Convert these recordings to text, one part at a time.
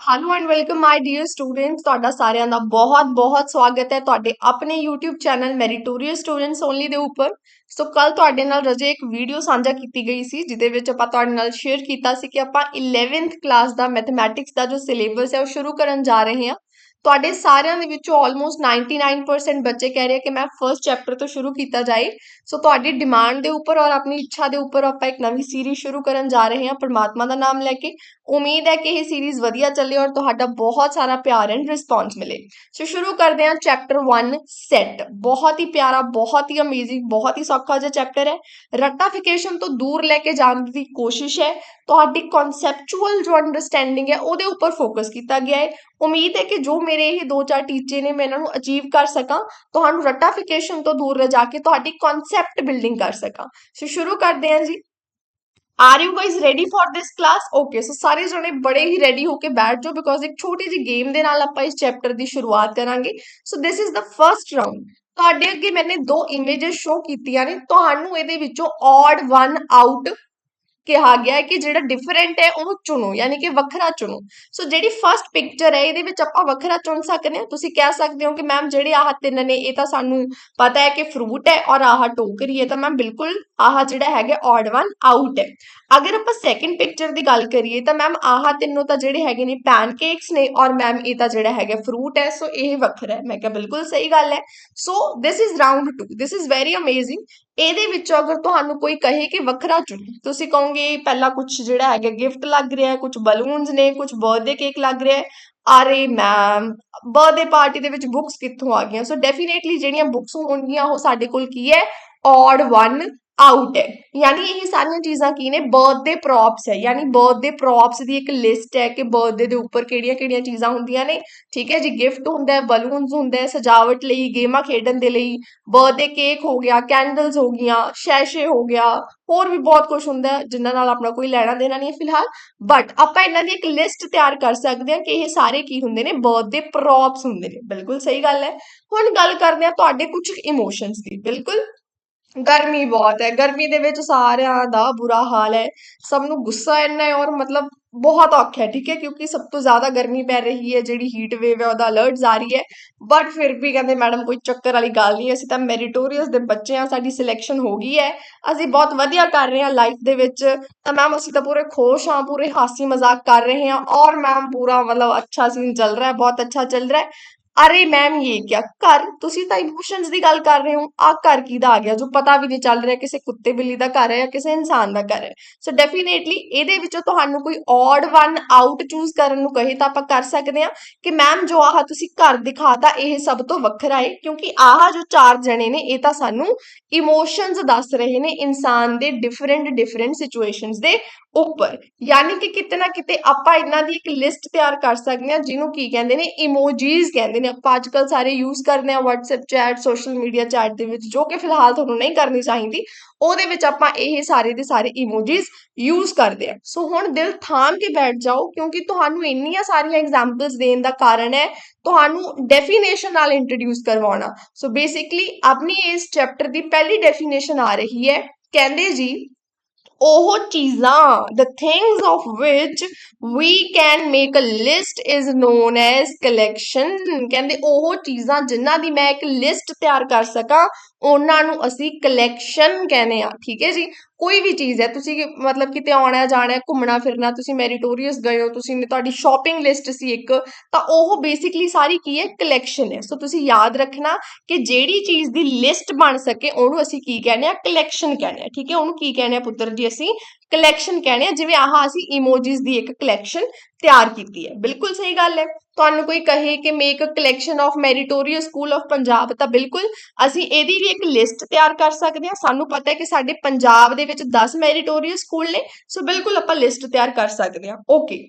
Hello and welcome my dear students ਤੁਹਾਡਾ ਸਾਰਿਆਂ ਦਾ ਬਹੁਤ-ਬਹੁਤ ਸਵਾਗਤ ਹੈ ਤੁਹਾਡੇ ਆਪਣੇ YouTube channel meritorious students only ਦੇ ਉੱਪਰ। ਸੋ ਕੱਲ ਤੁਹਾਡੇ ਨਾਲ ਰਜੇ ਇੱਕ ਵੀਡੀਓ ਸਾਂਝਾ ਕੀਤੀ ਗਈ ਸੀ, ਜਿਹਦੇ ਵਿੱਚ ਆਪਾਂ ਤੁਹਾਡੇ ਨਾਲ ਸ਼ੇਅਰ ਕੀਤਾ ਸੀ ਕਿ ਆਪਾਂ 11th ਕਲਾਸ ਦਾ ਮੈਥਮੈਟਿਕਸ ਦਾ ਜੋ ਸਿਲੇਬਸ ਹੈ, ਉਹ ਸ਼ੁਰੂ ਕਰਨ ਜਾ ਰਹੇ ਹਾਂ। ਤੁਹਾਡੇ ਸਾਰਿਆਂ ਦੇ ਵਿੱਚੋਂ ਆਲਮੋਸਟ 99% ਬੱਚੇ ਕਹਿ ਰਹੇ ਕਿ ਮੈਂ ਫਰਸਟ ਚੈਪਟਰ ਤੋਂ ਸ਼ੁਰੂ ਕੀਤਾ ਜਾਏ। ਸੋ ਤੁਹਾਡੀ ਡਿਮਾਂਡ ਦੇ ਉੱਪਰ ਔਰ ਆਪਣੀ ਇੱਛਾ ਦੇ ਉੱਪਰ ਆਪਾਂ ਇੱਕ ਨਵੀਂ ਸੀਰੀਜ਼ ਸ਼ੁਰੂ ਕਰਨ ਜਾ ਰਹੇ ਹਾਂ, ਪਰਮਾਤਮਾ ਦਾ ਨਾਮ ਲੈ ਕੇ। ਉਮੀਦ ਹੈ ਕਿ ਇਹ ਸੀਰੀਜ਼ ਵਧੀਆ ਚੱਲੇ ਔਰ ਤੁਹਾਡਾ ਬਹੁਤ ਸਾਰਾ ਪਿਆਰ ਐਂਡ ਰਿਸਪੌਂਸ ਮਿਲੇ। ਸੋ ਸ਼ੁਰੂ ਕਰਦੇ ਹਾਂ ਚੈਪਟਰ 1 ਸੈਟ ਬਹੁਤ ਹੀ ਪਿਆਰਾ, ਬਹੁਤ ਹੀ ਅਮੇਜ਼ਿੰਗ ਬਹੁਤ ਹੀ ਸੌਖਾ ਜਿਹਾ ਚੈਪਟਰ ਹੈ। ਰਟਾਫਿਕੇਸ਼ਨ ਤੋਂ ਦੂਰ ਲੈ ਕੇ ਜਾਣ ਦੀ ਕੋਸ਼ਿਸ਼ ਹੈ। ਤੁਹਾਡੀ ਕਨਸੈਪਚੁਅਲ ਜੋ ਅੰਡਰਸਟੈਂਡਿੰਗ ਹੈ, ਉਹਦੇ ਉੱਪਰ ਫੋਕਸ ਕੀਤਾ ਗਿਆ ਹੈ। ਉਮੀਦ ਹੈ ਕਿ ਜੋ ਮੇਰੇ ਇਹ ਦੋ ਚਾਰ ਟੀਚੇ ਨੇ ਮੈਂ ਇਹਨਾਂ ਨੂੰ ਅਚੀਵ ਕਰ ਸਕਾਂ, ਤੁਹਾਨੂੰ ਰਟਾਫਿਕੇਸ਼ਨ ਤੋਂ ਦੂਰ ਲਿਜਾ ਕੇ ਤੁਹਾਡੀ ਕਨਸੈਪਟ ਬਿਲਡਿੰਗ ਕਰ ਸਕਾਂ। ਸੋ ਸ਼ੁਰੂ ਕਰਦੇ ਹਾਂ ਜੀ। Are you guys ready for this class okay so ਸਾਰੇ ਜਣੇ ਬੜੇ ਹੀ ਰੈਡੀ ਹੋ ਕੇ ਬੈਠ ਜਾਓ ਬਿਕੋਜ਼ ਇੱਕ ਛੋਟੀ ਜੀ ਗੇਮ ਦੇ ਨਾਲ ਆਪਾਂ ਇਸ ਚੈਪਟਰ ਦੀ ਸ਼ੁਰੂਆਤ ਕਰਾਂਗੇ। So this is the first round ਤੁਹਾਡੇ ਅੱਗੇ ਮੈਨੇ ਦੋ ਇਮੇजेस ਸ਼ੋ ਕੀਤੀਆਂ ਨੇ। ਤੁਹਾਨੂੰ ਇਹਦੇ ਵਿੱਚੋਂ ਔਡ 1 ਆਊਟ ਕਿਹਾ ਗਿਆ ਹੈ ਕਿ ਜਿਹੜਾ ਡਿਫਰੈਂਟ ਹੈ ਉਹਨੂੰ ਚੁਣੋ, ਯਾਨੀ ਕਿ ਵੱਖਰਾ ਚੁਣੋ। ਸੋ ਜਿਹੜੀ ਫਰਸਟ ਪਿਕਚਰ ਹੈ, ਇਹਦੇ ਵਿੱਚ ਆਪਾਂ ਵੱਖਰਾ ਚੁਣ ਸਕਦੇ ਹਾਂ। ਤੁਸੀਂ ਕਹਿ ਸਕਦੇ ਹੋ ਕਿ ਮੈਮ ਜਿਹੜੇ ਆਹ ਤਿੰਨ ਨੇ, ਇਹ ਤਾਂ ਸਾਨੂੰ ਪਤਾ ਹੈ ਕਿ ਫਰੂਟ ਹੈ ਔਰ ਆਹ ਟੋਕਰੀ ਹੈ। ਤਾਂ ਮੈਮ ਬਿਲਕੁਲ ਆਹ ਜਿਹੜਾ ਹੈਗਾ ਔਡ ਵਨ ਆਊਟ ਹੈ। ਅਗਰ ਆਪਾਂ ਸੈਕਿੰਡ ਪਿਕਚਰ ਦੀ ਗੱਲ ਕਰੀਏ ਤਾਂ ਮੈਮ ਆਹ ਤਿੰਨੋਂ ਤਾਂ ਜਿਹੜੇ ਹੈਗੇ ਨੇ ਪੈਨਕੇਕਸ ਨੇ ਔਰ ਮੈਮ ਇਹ ਤਾਂ ਜਿਹੜਾ ਹੈਗਾ ਫਰੂਟ ਹੈ ਸੋ ਇਹ ਵੱਖਰਾ ਹੈ। ਮੈਂ ਕਿਹਾ ਬਿਲਕੁਲ ਸਹੀ ਗੱਲ ਹੈ। So this is round 2 this is very amazing ਇਹਦੇ ਵਿੱਚੋਂ ਅਗਰ ਤੁਹਾਨੂੰ ਕੋਈ ਕਹੇ ਕਿ ਵੱਖਰਾ ਚੁਣੋ, ਤੁਸੀਂ ਕਹੋਗੇ ਪਹਿਲਾਂ ਕੁਝ ਜਿਹੜਾ ਹੈਗਾ ਗਿਫਟ ਲੱਗ ਰਿਹਾ ਹੈ ਕੁਝ ਬਲੂਨਸ ਨੇ ਕੁਝ ਬਰਥਡੇ ਕੇਕ ਲੱਗ ਰਿਹਾ ਹੈ। ਅਰੇ ਮੈਮ ਬਰਥਡੇ ਪਾਰਟੀ ਦੇ ਵਿੱਚ ਬੁੱਕਸ ਕਿੱਥੋਂ ਆ ਗਈਆਂ? ਸੋ ਡੈਫੀਨੇਟਲੀ ਜਿਹੜੀਆਂ ਬੁੱਕਸ ਹੋਣਗੀਆਂ, ਉਹ ਸਾਡੇ ਕੋਲ ਕੀ ਹੈ? ਔਡ 1 ਆਊਟ ਹੈ। ਯਾਨੀ ਇਹ ਸਾਰੀਆਂ ਚੀਜ਼ਾਂ ਕੀ ਨੇ? ਬਰਥਡੇ ਪ੍ਰੋਪਸ ਹੈ। ਯਾਨੀ ਬਰਥਡੇ ਪ੍ਰੋਪਸ ਦੀ ਇੱਕ ਲਿਸਟ ਹੈ ਕਿ ਬਰਥਡੇ ਦੇ ਉੱਪਰ ਕਿਹੜੀਆਂ-ਕਿਹੜੀਆਂ ਚੀਜ਼ਾਂ ਹੁੰਦੀਆਂ ਨੇ। ਠੀਕ ਹੈ ਜੀ ਗਿਫਟ ਹੁੰਦਾ ਹੈ ਬਲੂਨਸ ਹੁੰਦਾ ਹੈ, ਸਜਾਵਟ ਲਈ, ਗੇਮਾਂ ਖੇਡਣ ਦੇ ਲਈ ਬਰਥਡੇ ਕੇਕ ਹੋ ਗਿਆ ਕੈਂਡਲਸ ਹੋ ਗਈਆਂ ਸ਼ੈਸ਼ੇ ਹੋ ਗਿਆ, ਹੋਰ ਵੀ ਬਹੁਤ ਕੁਝ ਹੁੰਦਾ ਹੈ, ਜਿਨ੍ਹਾਂ ਨਾਲ ਆਪਣਾ ਕੋਈ ਲੈਣਾ ਦੇਣਾ ਨਹੀਂ ਹੈ ਫਿਲਹਾਲ। ਬਟ ਆਪਾਂ ਇਹਨਾਂ ਦੀ ਇੱਕ ਲਿਸਟ ਤਿਆਰ ਕਰ ਸਕਦੇ ਹਾਂ ਕਿ ਇਹ ਸਾਰੇ ਕੀ ਹੁੰਦੇ ਨੇ? ਬਰਥਡੇ ਪ੍ਰੋਪਸ ਹੁੰਦੇ ਨੇ। ਬਿਲਕੁਲ ਸਹੀ ਗੱਲ ਹੈ। ਹੁਣ ਗੱਲ ਕਰਦੇ ਹਾਂ ਤੁਹਾਡੇ ਕੁਝ ਇਮੋਸ਼ਨਸ ਦੀ। ਬਿਲਕੁਲ। ਗਰਮੀ ਬਹੁਤ ਹੈ। ਗਰਮੀ ਦੇ ਵਿੱਚ ਸਾਰਿਆਂ ਦਾ ਬੁਰਾ ਹਾਲ ਹੈ। ਸਭ ਨੂੰ ਗੁੱਸਾ ਇੰਨਾ ਹੈ ਔਰ ਮਤਲਬ ਬਹੁਤ ਔਖਾ ਹੈ, ਠੀਕ ਹੈ? ਕਿਉਂਕਿ ਸਭ ਤੋਂ ਜ਼ਿਆਦਾ ਗਰਮੀ ਪੈ ਰਹੀ ਹੈ, ਜਿਹੜੀ ਹੀਟ ਵੇਵ ਹੈ, ਉਹਦਾ ਅਲਰਟ ਜਾਰੀ ਹੈ। ਬਟ ਫਿਰ ਵੀ ਕਹਿੰਦੇ ਮੈਡਮ ਕੋਈ ਚੱਕਰ ਵਾਲੀ ਗੱਲ ਨਹੀਂ ਅਸੀਂ ਤਾਂ ਮੈਰੀਟੋਰੀਅਸ ਦੇ ਬੱਚੇ ਆ ਸਾਡੀ ਸਿਲੈਕਸ਼ਨ ਹੋ ਗਈ ਹੈ। ਅਸੀਂ ਬਹੁਤ ਵਧੀਆ ਕਰ ਰਹੇ ਹਾਂ ਲਾਈਫ ਦੇ ਵਿੱਚ। ਤਾਂ ਮੈਮ ਅਸੀਂ ਤਾਂ ਪੂਰੇ ਖੁਸ਼ ਹਾਂ, ਪੂਰੇ ਹਾਸੀ ਮਜ਼ਾਕ ਕਰ ਰਹੇ ਹਾਂ। ਔਰ ਮੈਮ ਪੂਰਾ ਮਤਲਬ ਅੱਛਾ ਸੀਨ ਚੱਲ ਰਿਹਾ ਹੈ, ਬਹੁਤ ਅੱਛਾ ਚੱਲ ਰਿਹਾ ਹੈ। ਅਰੇ ਮੈਮ ਇਹ ਕਿਆ ਘਰ, ਤੁਸੀਂ ਤਾਂ ਇਮੋਸ਼ਨਸ ਦੀ ਗੱਲ ਕਰ ਰਹੇ ਹੋ। ਆ ਘਰ ਕਿਹਦਾ ਆ ਗਿਆ, ਜੋ ਪਤਾ ਵੀ ਨਹੀਂ ਚੱਲ ਰਿਹਾ ਕਿਸੇ ਕੁੱਤੇ ਬਿੱਲੀ ਦਾ ਘਰ ਹੈ ਜਾਂ ਕਿਸੇ ਇਨਸਾਨ ਦਾ ਘਰ ਹੈ। ਸੋ ਡੈਫੀਨੇਟਲੀ ਇਹਦੇ ਵਿੱਚੋਂ ਤੁਹਾਨੂੰ ਕੋਈ ਔਡ ਵਨ ਆਊਟ ਚੂਜ਼ ਕਰਨ ਨੂੰ ਕਹੇ ਤਾਂ ਆਪਾਂ ਕਰ ਸਕਦੇ ਹਾਂ ਕਿ ਮੈਮ ਜੋ ਆਹ ਤੁਸੀਂ ਘਰ ਦਿਖਾਤਾ, ਇਹ ਸਭ ਤੋਂ ਵੱਖਰਾ ਹੈ, ਕਿਉਂਕਿ ਆਹ ਜੋ ਚਾਰ ਜਣੇ ਨੇ, ਇਹ ਤਾਂ ਸਾਨੂੰ ਇਮੋਸ਼ਨਸ ਦੱਸ ਰਹੇ ਨੇ ਇਨਸਾਨ ਦੇ ਡਿਫਰੈਂਟ ਡਿਫਰੈਂਟ ਸਿਚੁਏਸ਼ਨਸ ਦੇ ਉੱਪਰ। ਯਾਨੀ ਕਿ ਕਿਤੇ ਨਾ ਕਿਤੇ ਆਪਾਂ ਇਹਨਾਂ ਦੀ ਇੱਕ ਲਿਸਟ ਤਿਆਰ ਕਰ ਸਕਦੇ ਹਾਂ, ਜਿਹਨੂੰ ਕੀ ਕਹਿੰਦੇ ਨੇ ਇਮੋਜੀਜ਼ ਕਹਿੰਦੇ ਨੇ। ਆਪਾਂ ਅੱਜਕੱਲ ਸਾਰੇ ਯੂਜ਼ ਕਰਦੇ ਹਾਂ WhatsApp chat social media chat ਦੇ ਵਿੱਚ, ਜੋ ਕਿ ਫਿਲਹਾਲ ਤੁਹਾਨੂੰ ਨਹੀਂ ਕਰਨੀ ਚਾਹੀਦੀ। ਉਹਦੇ ਵਿੱਚ ਆਪਾਂ ਇਹ ਸਾਰੇ ਦੇ ਸਾਰੇ ਇਮੋਜੀਜ਼ ਯੂਜ਼ ਕਰਦੇ ਹਾਂ। ਸੋ ਹੁਣ ਦਿਲ ਥਾਮ ਕੇ ਬੈਠ ਜਾਓ, ਕਿਉਂਕਿ ਤੁਹਾਨੂੰ ਇੰਨੀਆਂ ਸਾਰੀਆਂ ਐਗਜ਼ਾਮਪਲਸ ਦੇਣ ਦਾ ਕਾਰਨ ਹੈ, ਤੁਹਾਨੂੰ ਡੈਫੀਨੇਸ਼ਨ ਨਾਲ ਇੰਟਰੋਡਿਊਸ ਕਰਵਾਉਣਾ। ਸੋ ਬੇਸਿਕਲੀ ਆਪਣੀ ਇਸ ਚੈਪਟਰ ਦੀ ਪਹਿਲੀ ਡੈਫੀਨੇਸ਼ਨ ਆ ਰਹੀ ਹੈ, ਕਹਿੰਦੇ ਜੀ ਉਹ ਚੀਜ਼ਾਂ the things of which we can make a list is known as collection ਕਹਿੰਦੇ ਉਹ ਚੀਜ਼ਾਂ ਜਿਨ੍ਹਾਂ ਦੀ ਮੈਂ ਇੱਕ ਲਿਸਟ ਤਿਆਰ ਕਰ ਸਕਾਂ ਉਹਨਾਂ ਨੂੰ ਅਸੀਂ ਕਲੈਕਸ਼ਨ ਕਹਿੰਦੇ ਆ ਠੀਕ ਹੈ ਜੀ? ਕੋਈ ਵੀ ਚੀਜ਼ ਹੈ, ਤੁਸੀਂ ਮਤਲਬ ਕਿਤੇ ਆਉਣਾ, ਜਾਣਾ, ਘੁੰਮਣਾ, ਫਿਰਨਾ, ਤੁਸੀਂ ਮੈਰੀਟੋਰੀਅਸ ਗਏ ਹੋ, ਤੁਸੀਂ ਨੇ ਤੁਹਾਡੀ ਸ਼ਾਪਿੰਗ ਲਿਸਟ ਸੀ ਇੱਕ, ਤਾਂ ਉਹ ਬੇਸਿਕਲੀ ਸਾਰੀ ਕੀ ਹੈ? ਕਲੈਕਸ਼ਨ ਹੈ। ਸੋ ਤੁਸੀਂ ਯਾਦ ਰੱਖਣਾ ਕਿ ਜਿਹੜੀ ਚੀਜ਼ ਦੀ ਲਿਸਟ ਬਣ ਸਕੇ, ਉਹਨੂੰ ਅਸੀਂ ਕੀ ਕਹਿੰਦੇ ਆ ਕਲੈਕਸ਼ਨ ਕਹਿੰਦੇ ਆ ਠੀਕ ਹੈ? ਉਹਨੂੰ ਕੀ ਕਹਿੰਦੇ ਆ ਪੁੱਤਰ ਜੀ ਅਸੀਂ? ਕਲੈਕਸ਼ਨ ਕਹਿੰਦੇ ਆ, ਜਿਵੇਂ ਆਹ ਅਸੀਂ ਇਮੋਜੀਜ਼ ਦੀ ਇੱਕ ਕਲੈਕਸ਼ਨ ਤਿਆਰ ਕੀਤੀ ਹੈ। ਬਿਲਕੁਲ ਸਹੀ ਗੱਲ ਹੈ। ਤੁਹਾਨੂੰ ਕੋਈ ਕਹੇ ਕਿ make a collection of meritorious school of Punjab, ਤਾਂ ਬਿਲਕੁਲ ਅਸੀਂ ਇਹਦੀ ਵੀ ਇੱਕ ਲਿਸਟ ਤਿਆਰ ਕਰ ਸਕਦੇ ਹਾਂ। ਸਾਨੂੰ ਪਤਾ ਹੈ ਕਿ ਸਾਡੇ ਪੰਜਾਬ ਦੇ ਵਿੱਚ 10 ਮੈਰੀਟੋਰੀਅਸ ਸਕੂਲ ਨੇ, ਸੋ ਬਿਲਕੁਲ ਆਪਾਂ ਲਿਸਟ ਤਿਆਰ ਕਰ ਸਕਦੇ ਹਾਂ। Okay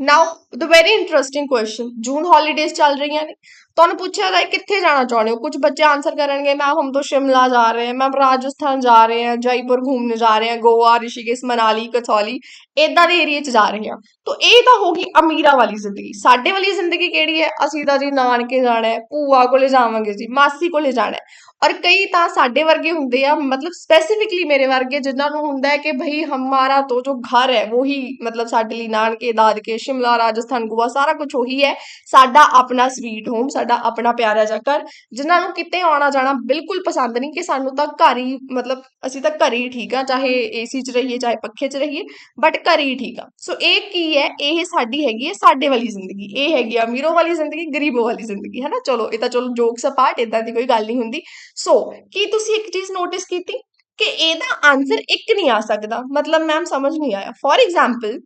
now the very interesting question June holidays ਚੱਲ ਰਹੀਆਂ ਨੇ। ਤੁਹਾਨੂੰ ਪੁੱਛਿਆ ਜਾਏ ਕਿੱਥੇ ਜਾਣਾ ਚਾਹੁੰਦੇ ਹੋ? ਕੁਝ ਬੱਚੇ ਆਨਸਰ ਕਰਨਗੇ, ਮੈਂ ਹੁਣ ਤੋਂ ਸ਼ਿਮਲਾ ਜਾ ਰਹੇ ਹਾਂ ਮੈਮ ਰਾਜਸਥਾਨ ਜਾ ਰਹੇ ਹਾਂ, ਜੈਪੁਰ ਘੁੰਮਣ ਜਾ ਰਹੇ ਹਾਂ, ਗੋਆ, ਰਿਸ਼ੀਕੇਸ਼, ਮਨਾਲੀ ਕਸੌਲੀ ਇਦਾਂ ਦੇ ਏਰੀਆ 'ਚ ਜਾ ਰਹੇ ਹਾਂ। ਤਾਂ ਇਹ ਤਾਂ ਹੋ ਗਈ ਅਮੀਰਾ ਵਾਲੀ ਜ਼ਿੰਦਗੀ। ਸਾਡੇ ਵਾਲੀ ਜ਼ਿੰਦਗੀ ਕਿਹੜੀ ਹੈ? ਅਸੀਂ ਤਾਂ ਜੀ ਨਾਨਕੇ ਜਾਣਾ ਹੈ, ਭੂਆ ਕੋਲੇ ਜਾਵਾਂਗੇ ਜੀ, ਮਾਸੀ ਕੋਲੇ ਜਾਣਾ ਹੈ। ਔਰ ਕਈ ਤਾਂ ਸਾਡੇ ਵਰਗੇ ਹੁੰਦੇ ਆ, ਮਤਲਬ ਸਪੈਸੀਫਿਕਲੀ ਮੇਰੇ ਵਰਗੇ ਜਿਨ੍ਹਾਂ ਨੂੰ ਹੁੰਦਾ ਹੈ ਕਿ ਭਈ ਹਮਾਰਾ ਤੋਂ ਜੋ ਘਰ ਹੈ, ਉਹੀ ਮਤਲਬ ਸਾਡੇ ਲਈ ਨਾਨਕੇ, ਦਾਦਕੇ, ਸ਼ਿਮਲਾ, ਰਾਜਸਥਾਨ, ਗੋਆ ਸਾਰਾ ਕੁਝ ਉਹੀ ਹੈ। ਸਾਡਾ ਆਪਣਾ ਸਵੀਟ ਹੋਮ ਸਾਡਾ ਆਪਣਾ ਪਿਆਰਾ ਜਿਹਾ ਘਰ, ਜਿਨ੍ਹਾਂ ਨੂੰ ਕਿਤੇ ਆਉਣਾ ਜਾਣਾ ਬਿਲਕੁਲ ਪਸੰਦ ਨਹੀਂ ਕਿ ਸਾਨੂੰ ਤਾਂ ਘਰ ਹੀ, ਮਤਲਬ ਅਸੀਂ ਤਾਂ ਘਰ ਹੀ ਠੀਕ ਆ ਚਾਹੇ ਏਸੀ 'ਚ ਰਹੀਏ, ਚਾਹੇ ਪੱਖੇ 'ਚ ਰਹੀਏ ਬਟ ਘਰ ਹੀ ਠੀਕ ਆ ਸੋ ਇਹ ਕੀ ਹੈ? ਇਹ ਸਾਡੀ ਹੈਗੀ ਹੈ ਸਾਡੇ ਵਾਲੀ ਜ਼ਿੰਦਗੀ। ਇਹ ਹੈਗੀ ਆ ਅਮੀਰੋ ਵਾਲੀ ਜ਼ਿੰਦਗੀ, ਗਰੀਬੋ ਵਾਲੀ ਜ਼ਿੰਦਗੀ ਹੈ ਨਾ ਚਲੋ, ਇਹ ਤਾਂ ਚਲੋ ਜੋਕਸ ਅਪਾਰਟ ਇਦਾਂ ਦੀ ਕੋਈ ਗੱਲ ਨਹੀਂ ਹੁੰਦੀ। ਸੋ ਕੀ ਤੁਸੀਂ ਇੱਕ ਚੀਜ਼ ਨੋਟਿਸ ਕੀਤੀ? ਕਿ ਇਹਦਾ ਆਨਸਰ ਇੱਕ ਨਹੀਂ ਆ ਸਕਦਾ। ਮਤਲਬ ਮੈਮ ਸਮਝ ਨਹੀਂ ਆਇਆ। ਫੋਰ ਐਗਜ਼ਾਮਪਲ